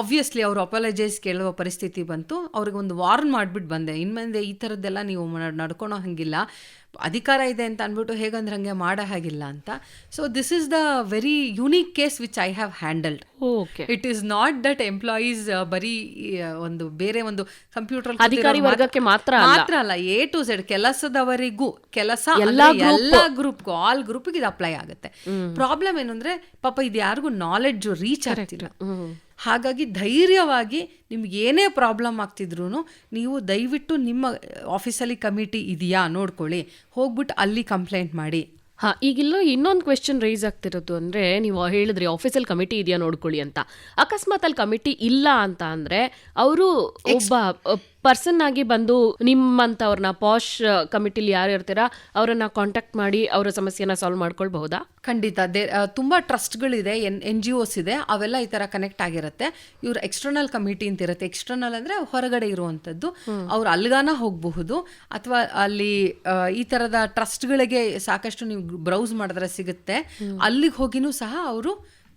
ಆಬ್ವಿಯಸ್ಲಿ ಅವರು ಅಪಾಲಜೈಸ್ ಕೇಳುವ ಪರಿಸ್ಥಿತಿ ಬಂತು. ಅವ್ರಿಗೆ ಒಂದು ವಾರ್ನ್ ಮಾಡಿಬಿಟ್ಟು ಬಂದೆ. ಇನ್ಮೇಲೆ ಈ ಥರದ್ದೆಲ್ಲ ನೀವು ನಡ್ಕೊಳೋ ಹಾಗಿಲ್ಲ. ಅಧಿಕಾರ ಇದೆ ಅಂತ ಅಂದ್ಬಿಟ್ಟು ಹೇಗಂದ್ರೆ ಹಾಗೆ ಮಾಡೋ ಹಾಗಿಲ್ಲ ಅಂತ. So this is the very unique case which I have handled okay it is not that employees ಬರೀ ಒಂದು ಬೇರೆ ಒಂದು ಕಂಪ್ಯೂಟರ್ ಅಧಿಕಾರಿ ವರ್ಗಕ್ಕೆ ಮಾತ್ರ ಅಲ್ಲ. ಮಾತ್ರ ಅಲ್ಲ. ಎ ಟು ಝೆಡ್ ಕೆಲಸದವರಿಗೂ ಕೆಲಸ ಎಲ್ಲ ಎಲ್ಲಾ ಗ್ರೂಪ್ಗೂ ಆಲ್ ಗ್ರೂಪ್ಗೆ ಇದು ಅಪ್ಲೈ ಆಗುತ್ತೆ. ಪ್ರಾಬ್ಲಮ್ ಏನಂದ್ರೆ ಅಂದ್ರೆ ಪಾಪ ಇದು ಯಾರಿಗೂ ನಾಲೆಡ್ಜ್ ರೀಚ್ ಆಗ್ತಿಲ್ಲ. ಹಾಗಾಗಿ ಧೈರ್ಯವಾಗಿ ನಿಮ್ಗೆ ಏನೇ ಪ್ರಾಬ್ಲಮ್ ಆಗ್ತಿದ್ರು ನೀವು ದಯವಿಟ್ಟು ನಿಮ್ಮ ಆಫೀಸಲ್ಲಿ ಕಮಿಟಿ ಇದೆಯಾ ನೋಡ್ಕೊಳ್ಳಿ. ಹೋಗ್ಬಿಟ್ಟು ಅಲ್ಲಿ ಕಂಪ್ಲೇಂಟ್ ಮಾಡಿ. ಹಾ ಈಗಿಲ್ಲ ಇನ್ನೊಂದು ಕ್ವೆಶನ್ ರೈಸ್ ಆಗ್ತಿರೋದು ಅಂದ್ರೆ ನೀವು ಹೇಳಿದ್ರಿ ಆಫೀಸಲ್ಲಿ ಕಮಿಟಿ ಇದೆಯಾ ನೋಡ್ಕೊಳ್ಳಿ ಅಂತ. ಅಕಸ್ಮಾತ್ ಅಲ್ಲಿ ಕಮಿಟಿ ಇಲ್ಲ ಅಂತ ಅಂದರೆ ಅವರು ಒಬ್ಬ ಪರ್ಸನ್ ಆಗಿ ಬಂದು ನಿಮ್ಮಂತವ್ರನ್ನ ಪಾಶ್ ಕಮಿಟಿಲಿ ಯಾರು ಇರ್ತೀರಾ ಅವರನ್ನ ಕಾಂಟ್ಯಾಕ್ಟ್ ಮಾಡಿ ಅವರ ಸಮಸ್ಯೆನ ಸಾಲ್ವ್ ಮಾಡ್ಕೊಳ್ಬಹುದಾ? ಖಂಡಿತ. ದೇ ತುಂಬಾ ಟ್ರಸ್ಟ್ಗಳಿದೆ ಎನ್ ಎನ್ ಜಿ ಒಸ್ ಇದೆ ಅವೆಲ್ಲ ಈ ತರ ಕನೆಕ್ಟ್ ಆಗಿರುತ್ತೆ. ಇವ್ರ ಎಕ್ಸ್ಟರ್ನಲ್ ಕಮಿಟಿ ಅಂತ ಇರುತ್ತೆ. ಎಕ್ಸ್ಟರ್ನಲ್ ಅಂದ್ರೆ ಹೊರಗಡೆ ಇರುವಂಥದ್ದು. ಅವ್ರು ಅಲ್ಗಾನ ಹೋಗಬಹುದು. ಅಥವಾ ಅಲ್ಲಿ ಈ ತರದ ಟ್ರಸ್ಟ್ಗಳಿಗೆ ಸಾಕಷ್ಟು ನೀವು ಬ್ರೌಸ್ ಮಾಡಿದ್ರೆ ಸಿಗುತ್ತೆ. ಅಲ್ಲಿಗೆ ಹೋಗಿನೂ ಸಹ ಅವರು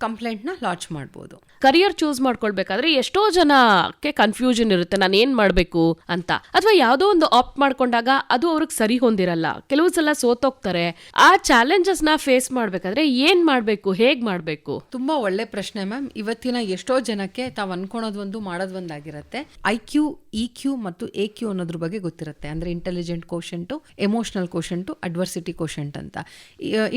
ಕಂಪ್ಲೇಂಟ್ನ ಲಾಂಚ್ ಮಾಡ್ಬೋದು. ಕರಿಯರ್ ಚೂಸ್ ಮಾಡ್ಕೊಳ್ಬೇಕಾದ್ರೆ ಎಷ್ಟೋ ಜನಕ್ಕೆ ಕನ್ಫ್ಯೂಷನ್ ಇರುತ್ತೆ ನಾನು ಏನ್ ಮಾಡಬೇಕು ಅಂತ. ಅಥವಾ ಯಾವುದೋ ಒಂದು ಆಪ್ಟ್ ಮಾಡ್ಕೊಂಡಾಗ ಅದು ಅವ್ರಿಗೆ ಸರಿ ಹೊಂದಿರಲ್ಲ. ಕೆಲವು ಸಲ ಸೋತೋಗ್ತಾರೆ. ಆ ಚಾಲೆಂಜಸ್ನ ನ ಫೇಸ್ ಮಾಡ್ಬೇಕಾದ್ರೆ ಏನ್ ಮಾಡ್ಬೇಕು ಹೇಗ್ ಮಾಡ್ಬೇಕು? ತುಂಬಾ ಒಳ್ಳೆ ಪ್ರಶ್ನೆ ಮ್ಯಾಮ್. ಇವತ್ತಿನ ಎಷ್ಟೋ ಜನಕ್ಕೆ ತಾವು ಅನ್ಕೊಳೋದೊಂದು ಒಂದು ಮಾಡೋದು ಒಂದಾಗಿರುತ್ತೆ ಐ ಕ್ಯೂ ಇ ಕ್ಯೂ ಮತ್ತು ಎ ಕ್ಯೂ ಅನ್ನೋದ್ರ ಬಗ್ಗೆ ಗೊತ್ತಿರುತ್ತೆ. ಅಂದ್ರೆ intelligent quotient emotional quotient adversity quotient ಅಂತ.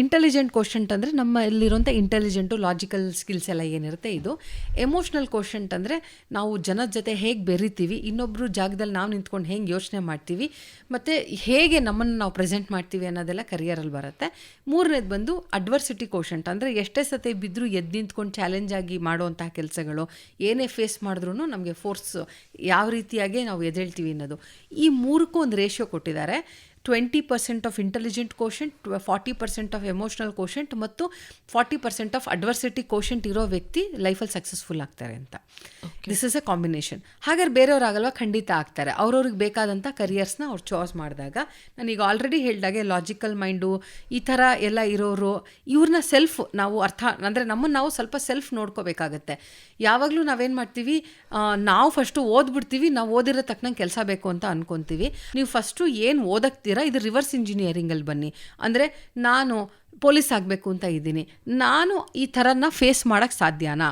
ಇಂಟೆಲಿಜೆಂಟ್ ಕೋಶಂಟ್ ಅಂದ್ರೆ ನಮ್ಮಲ್ಲಿರುವಂಥ ಇಂಟೆಲಿಜೆಂಟು ಲಾಜಿಕಲ್ ಸ್ಕಿಲ್ಸ್ ಎಲ್ಲ ಏನಿರುತ್ತೆ ಇದು? ಎಮೋಷ್ನಲ್ ಕೋಶಂಟ್ ಅಂದರೆ ನಾವು ಜನದ ಜೊತೆ ಹೇಗೆ ಬೆರಿತೀವಿ ಇನ್ನೊಬ್ಬರು ಜಾಗದಲ್ಲಿ ನಾವು ನಿಂತ್ಕೊಂಡು ಹೇಗೆ ಯೋಚನೆ ಮಾಡ್ತೀವಿ, ಮತ್ತು ಹೇಗೆ ನಮ್ಮನ್ನು ನಾವು ಪ್ರೆಸೆಂಟ್ ಮಾಡ್ತೀವಿ ಅನ್ನೋದೆಲ್ಲ ಕರಿಯರಲ್ಲಿ ಬರುತ್ತೆ. ಮೂರನೇದು ಬಂದು ಅಡ್ವರ್ಸಿಟಿ ಕೋಶಂಟ್ ಅಂದರೆ ಎಷ್ಟೇ ಸತಿ ಬಿದ್ದರೂ ಎದ್ದು ನಿಂತ್ಕೊಂಡು ಚಾಲೆಂಜ್ ಆಗಿ ಮಾಡುವಂತಹ ಕೆಲಸಗಳು, ಏನೇ ಫೇಸ್ ಮಾಡಿದ್ರೂ ನಮಗೆ ಫೋರ್ಸ್ ಯಾವ ರೀತಿಯಾಗಿ ನಾವು ಎದ್ದೇಳ್ತೀವಿ ಅನ್ನೋದು. ಈ ಮೂರಕ್ಕೂ ಒಂದು ರೇಷಿಯೋ ಕೊಟ್ಟಿದ್ದಾರೆ. Twenty percent of intelligent quotient forty percent of emotional quotient ಮತ್ತು forty percent of adversity quotient ಇರೋ ವ್ಯಕ್ತಿ ಲೈಫಲ್ಲಿ ಸಕ್ಸಸ್ಫುಲ್ ಆಗ್ತಾರೆ ಅಂತ. ದಿಸ್ ಇಸ್ ಎ ಕಾಂಬಿನೇಷನ್ ಹಾಗಾದ್ರೆ ಬೇರೆಯವರಾಗಲ್ವ ಖಂಡಿತ ಆಗ್ತಾರೆ. ಅವ್ರವ್ರಿಗೆ ಬೇಕಾದಂಥ ಕರಿಯರ್ಸ್ನ ಅವ್ರು ಚಾಯ್ಸ್ ಮಾಡಿದಾಗ ನಾನೀಗ ಆಲ್ರೆಡಿ ಹೇಳಿದಾಗೆ ಲಾಜಿಕಲ್ ಮೈಂಡು ಈ ಥರ ಎಲ್ಲ ಇರೋರು ಇವ್ರನ್ನ ಸೆಲ್ಫ್ ನಾವು ಅರ್ಥ ಅಂದರೆ ನಮ್ಮನ್ನು ನಾವು ಸ್ವಲ್ಪ ಸೆಲ್ಫ್ ನೋಡ್ಕೋಬೇಕಾಗತ್ತೆ. ಯಾವಾಗಲೂ ನಾವೇನು ಮಾಡ್ತೀವಿ ನಾವು ಫಸ್ಟು ಓದ್ಬಿಡ್ತೀವಿ ನಾವು ಓದಿರೋ ತಕ್ಕನಂಗೆ ಕೆಲಸ ಬೇಕು ಅಂತ ಅನ್ಕೊತೀವಿ. ನೀವು ಫಸ್ಟು ಏನು ಓದಕ್ತೀರಾ ಇದು ರಿವರ್ಸ್ ಇಂಜಿನಿಯರಿಂಗಲ್ಲಿ ಬನ್ನಿ. ಅಂದರೆ ನಾನು ಪೊಲೀಸ್ ಆಗಬೇಕು ಅಂತ ಇದ್ದೀನಿ. ನಾನು ಈ ಥರನ ಫೇಸ್ ಮಾಡೋಕ್ಕೆ ಸಾಧ್ಯನಾ?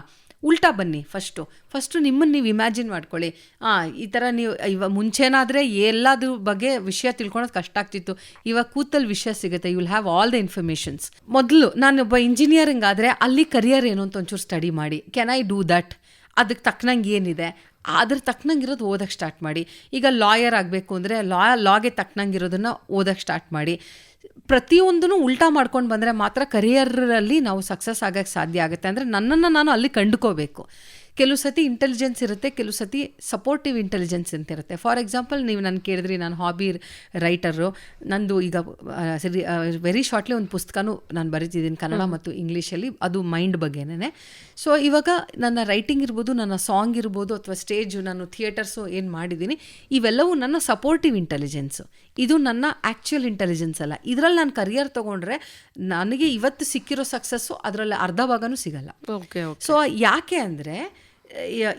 ಉಲ್ಟಾ ಬನ್ನಿ ಫಸ್ಟು ಫಸ್ಟು ನಿಮ್ಮನ್ನು ನೀವು ಇಮ್ಯಾಜಿನ್ ಮಾಡ್ಕೊಳ್ಳಿ. ಹಾಂ ಈ ಥರ ನೀವು ಇವಾಗ ಮುಂಚೆನಾದರೆ ಎಲ್ಲದ್ರ ಬಗ್ಗೆ ವಿಷಯ ತಿಳ್ಕೊಳೋದು ಕಷ್ಟ ಆಗ್ತಿತ್ತು. ಇವಾಗ ಕೂತಲ್ಲಿ ವಿಷಯ ಸಿಗುತ್ತೆ. You will have all the informations ಮೊದಲು ನಾನೊಬ್ಬ ಇಂಜಿನಿಯರಿಂಗ್ ಆದರೆ ಅಲ್ಲಿ ಕರಿಯರ್ ಏನು ಅಂತ ಒಂಚೂರು ಸ್ಟಡಿ ಮಾಡಿ. ಕ್ಯಾನ್ ಐ ಡೂ ದಟ್ ಅದಕ್ಕೆ ತಕ್ಕನಂಗೆ ಏನಿದೆ? ಅದ್ರ ತಕ್ಕನಂಗೆ ಇರೋದು ಓದಕ್ಕೆ ಸ್ಟಾರ್ಟ್ ಮಾಡಿ. ಈಗ ಲಾಯರ್ ಆಗಬೇಕು ಅಂದರೆ ಲಾ ಲಾಗೆ ತಕ್ಕನಂಗೆ ಇರೋದನ್ನು ಓದಕ್ಕೆ ಸ್ಟಾರ್ಟ್ ಮಾಡಿ. ಪ್ರತಿಯೊಂದನ್ನು ಉಲ್ಟಾ ಮಾಡ್ಕೊಂಡು ಬಂದರೆ ಮಾತ್ರ ಕರಿಯರಲ್ಲಿ ನಾವು ಸಕ್ಸಸ್ ಆಗೋಕ್ಕೆ ಸಾಧ್ಯ ಆಗುತ್ತೆ. ಅಂದರೆ ನನ್ನನ್ನು ನಾನು ಅಲ್ಲಿ ಕಂಡುಕೋಬೇಕು. ಕೆಲವು ಸತಿ ಇಂಟೆಲಿಜೆನ್ಸ್ ಇರುತ್ತೆ ಕೆಲವು ಸತಿ ಸಪೋರ್ಟಿವ್ ಇಂಟೆಲಿಜೆನ್ಸ್ ಅಂತ ಇರುತ್ತೆ. ಫಾರ್ ಎಕ್ಸಾಂಪಲ್ ನೀವು ನಾನು ಕೇಳಿದ್ರಿ ನಾನು ಹಾಬಿ ರೈಟರು ನಂದು ಈಗ ಸರಿ ವೆರಿ ಶಾರ್ಟ್ಲಿ ಒಂದು ಪುಸ್ತಕನೂ ನಾನು ಬರೀತಿದ್ದೀನಿ ಕನ್ನಡ ಮತ್ತು ಇಂಗ್ಲೀಷಲ್ಲಿ ಅದು ಮೈಂಡ್ ಬಗ್ಗೆನೇ ಸೊ ಇವಾಗ ನನ್ನ ರೈಟಿಂಗ್ ಇರ್ಬೋದು ನನ್ನ ಸಾಂಗ್ ಇರ್ಬೋದು ಅಥವಾ ಸ್ಟೇಜು ನಾನು ಥಿಯೇಟರ್ಸು ಏನು ಮಾಡಿದ್ದೀನಿ ಇವೆಲ್ಲವೂ ನನ್ನ ಸಪೋರ್ಟಿವ್ ಇಂಟೆಲಿಜೆನ್ಸು ಇದು ನನ್ನ ಆ್ಯಕ್ಚುಯಲ್ ಇಂಟೆಲಿಜೆನ್ಸ್ ಅಲ್ಲ. ಇದರಲ್ಲಿ ನಾನು ಕರಿಯರ್ ತೊಗೊಂಡ್ರೆ ನನಗೆ ಇವತ್ತು ಸಿಕ್ಕಿರೋ ಸಕ್ಸಸ್ಸು ಅದರಲ್ಲಿ ಅರ್ಧ ಭಾಗನೂ ಸಿಗಲ್ಲ. ಓಕೆ ಸೊ ಯಾಕೆ ಅಂದರೆ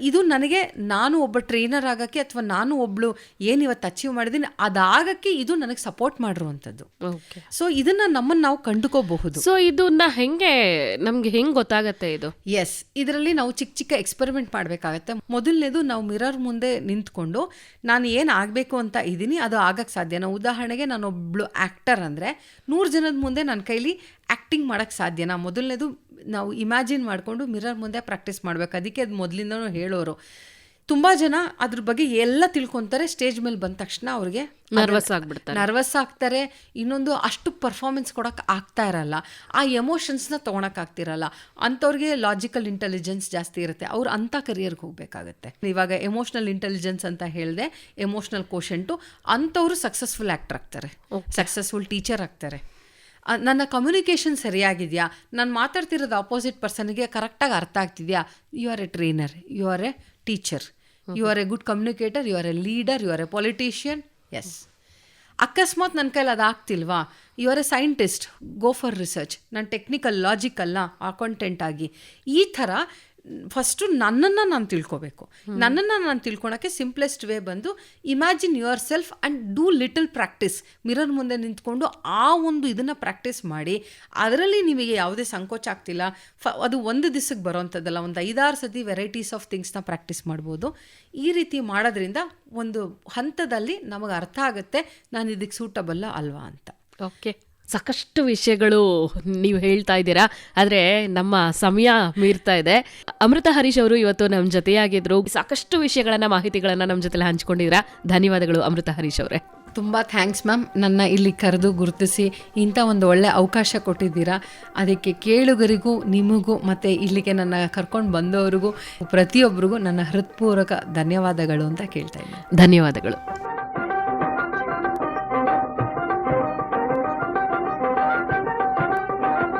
ಇದು ನನಗೆ ನಾನು ಒಬ್ಬ ಟ್ರೈನರ್ ಆಗೋಕ್ಕೆ ಅಥವಾ ನಾನು ಒಬ್ಳು ಏನು ಇವತ್ತು ಅಚೀವ್ ಮಾಡಿದ್ದೀನಿ ಅದಾಗಕ್ಕೆ ಇದು ನನಗೆ ಸಪೋರ್ಟ್ ಮಾಡಿರುವಂಥದ್ದು. ಓಕೆ ಸೊ ಇದನ್ನು ನಮ್ಮನ್ನು ನಾವು ಕಂಡುಕೋಬಹುದು. ಸೊ ಇದನ್ನ ಹೆಂಗೆ ನಮ್ಗೆ ಹೆಂಗೆ ಗೊತ್ತಾಗತ್ತೆ ಇದು? ಎಸ್ ಇದರಲ್ಲಿ ನಾವು ಚಿಕ್ಕ ಚಿಕ್ಕ ಎಕ್ಸ್ಪೆರಿಮೆಂಟ್ ಮಾಡಬೇಕಾಗತ್ತೆ. ಮೊದಲನೇದು ನಾವು ಮಿರರ್ ಮುಂದೆ ನಿಂತ್ಕೊಂಡು ನಾನು ಏನು ಆಗಬೇಕು ಅಂತ ಇದ್ದೀನಿ ಅದು ಆಗಕ್ಕೆ ಸಾಧ್ಯ. ನಾವು ಉದಾಹರಣೆಗೆ ನಾನೊಬ್ಳು ಆ್ಯಕ್ಟರ್ ಅಂದರೆ ನೂರು ಜನದ ಮುಂದೆ ನನ್ನ ಕೈಲಿ ಆ್ಯಕ್ಟಿಂಗ್ ಮಾಡೋಕ್ಕೆ ಸಾಧ್ಯನಾ? ಮೊದಲನೇದು ನಾವು ಇಮ್ಯಾಜಿನ್ ಮಾಡಿಕೊಂಡು ಮಿರರ್ ಮುಂದೆ ಪ್ರಾಕ್ಟೀಸ್ ಮಾಡಬೇಕು. ಅದಕ್ಕೆ ಅದು ಮೊದಲಿಂದನೂ ಹೇಳೋರು. ತುಂಬ ಜನ ಅದ್ರ ಬಗ್ಗೆ ಎಲ್ಲ ತಿಳ್ಕೊತಾರೆ ಸ್ಟೇಜ್ ಮೇಲೆ ಬಂದ ತಕ್ಷಣ ಅವ್ರಿಗೆ ನರ್ವಸ್ ಆಗ್ಬಿಡ್ತಾರೆ. ನರ್ವಸ್ ಆಗ್ತಾರೆ. ಇನ್ನೊಂದು ಅಷ್ಟು ಪರ್ಫಾರ್ಮೆನ್ಸ್ ಕೊಡೋಕೆ ಆಗ್ತಾ ಇರಲ್ಲ. ಆ ಎಮೋಷನ್ಸ್ನ ತೊಗೊಳಕ್ಕಾಗ್ತಿರಲ್ಲ ಅಂಥವ್ರಿಗೆ ಲಾಜಿಕಲ್ ಇಂಟೆಲಿಜೆನ್ಸ್ ಜಾಸ್ತಿ ಇರುತ್ತೆ. ಅವ್ರು ಅಂಥ ಕರಿಯರ್ಗೆ ಹೋಗಬೇಕಾಗತ್ತೆ. ಇವಾಗ ಎಮೋಷ್ನಲ್ ಇಂಟೆಲಿಜೆನ್ಸ್ ಅಂತ ಹೇಳಿದೆ ಎಮೋಷ್ನಲ್ ಕೋಶೆಂಟು ಅಂಥವ್ರು ಸಕ್ಸಸ್ಫುಲ್ ಆ್ಯಕ್ಟರ್ ಆಗ್ತಾರೆ. ಸಕ್ಸಸ್ಫುಲ್ ಟೀಚರ್ ಆಗ್ತಾರೆ. ನನ್ನ ಕಮ್ಯುನಿಕೇಷನ್ ಸರಿಯಾಗಿದೆಯಾ? ನಾನು ಮಾತಾಡ್ತಿರೋದು ಆಪೋಸಿಟ್ ಪರ್ಸನ್ಗೆ ಕರೆಕ್ಟಾಗಿ ಅರ್ಥ ಆಗ್ತಿದೆಯಾ? You are a trainer you are a teacher you are a good communicator you are a leader you are a politician yes ಅಕಸ್ಮಾತ್ ನನ್ನ ಕೈಲಿ ಅದು ಆಗ್ತಿಲ್ವಾ? You are a scientist go for research ನಾನು ಟೆಕ್ನಿಕಲ್ ಲಾಜಿಕಲ್ನ ಅಕೌಂಟೆಂಟ್ ಆಗಿ. ಈ ಥರ ಫಸ್ಟು ನನ್ನನ್ನು ನಾನು ತಿಳ್ಕೊಬೇಕು. ನನ್ನನ್ನು ನಾನು ತಿಳ್ಕೊಳಕ್ಕೆ ಸಿಂಪ್ಲೆಸ್ಟ್ ವೇ ಬಂದು imagine yourself and do little practice mirror ಮುಂದೆ ನಿಂತ್ಕೊಂಡು ಆ ಒಂದು ಇದನ್ನು ಪ್ರಾಕ್ಟೀಸ್ ಮಾಡಿ. ಅದರಲ್ಲಿ ನಿಮಗೆ ಯಾವುದೇ ಸಂಕೋಚ ಆಗ್ತಿಲ್ಲ. ಫ, ಅದು ಒಂದು ದಿವಸಕ್ಕೆ ಬರೋವಂಥದ್ದಲ್ಲ ಒಂದು ಐದಾರು ಸತಿ ವೆರೈಟೀಸ್ ಆಫ್ ಥಿಂಗ್ಸ್ನ ಪ್ರಾಕ್ಟೀಸ್ ಮಾಡ್ಬೋದು. ಈ ರೀತಿ ಮಾಡೋದ್ರಿಂದ ಒಂದು ಹಂತದಲ್ಲಿ ನಮಗೆ ಅರ್ಥ ಆಗುತ್ತೆ. ನಾನು ಇದಕ್ಕೆ ಸೂಟಬಲ್ಲ ಅಲ್ವಾ ಅಂತ. ಓಕೆ ಸಾಕಷ್ಟು ವಿಷಯಗಳು ನೀವು ಹೇಳ್ತಾ ಇದ್ದೀರಾ ಆದ್ರೆ ನಮ್ಮ ಸಮಯ ಮೀರ್ತಾ ಇದೆ. ಅಮೃತ ಹರೀಶ್ ಅವರು ಇವತ್ತು ನಮ್ಮ ಜೊತೆಯಾಗಿದ್ರು. ಸಾಕಷ್ಟು ವಿಷಯಗಳನ್ನ ಮಾಹಿತಿಗಳನ್ನ ನಮ್ಮ ಜೊತೆ ಹಂಚ್ಕೊಂಡಿದ್ದೀರಾ. ಧನ್ಯವಾದಗಳು ಅಮೃತ ಹರೀಶ್ ಅವರೇ. ತುಂಬ ಥ್ಯಾಂಕ್ಸ್ ಮ್ಯಾಮ್ ನನ್ನ ಇಲ್ಲಿ ಕರೆದು ಗುರುತಿಸಿ ಇಂಥ ಒಂದು ಒಳ್ಳೆ ಅವಕಾಶ ಕೊಟ್ಟಿದ್ದೀರಾ. ಅದಕ್ಕೆ ಕೇಳುಗರಿಗೂ ನಿಮಗೂ ಮತ್ತು ಇಲ್ಲಿಗೆ ನನ್ನ ಕರ್ಕೊಂಡು ಬಂದವರಿಗೂ ಪ್ರತಿಯೊಬ್ಬರಿಗೂ ನನ್ನ ಹೃತ್ಪೂರ್ವಕ ಧನ್ಯವಾದಗಳು ಅಂತ ಕೇಳ್ತಾ ಇದ್ದೀನಿ. ಧನ್ಯವಾದಗಳು.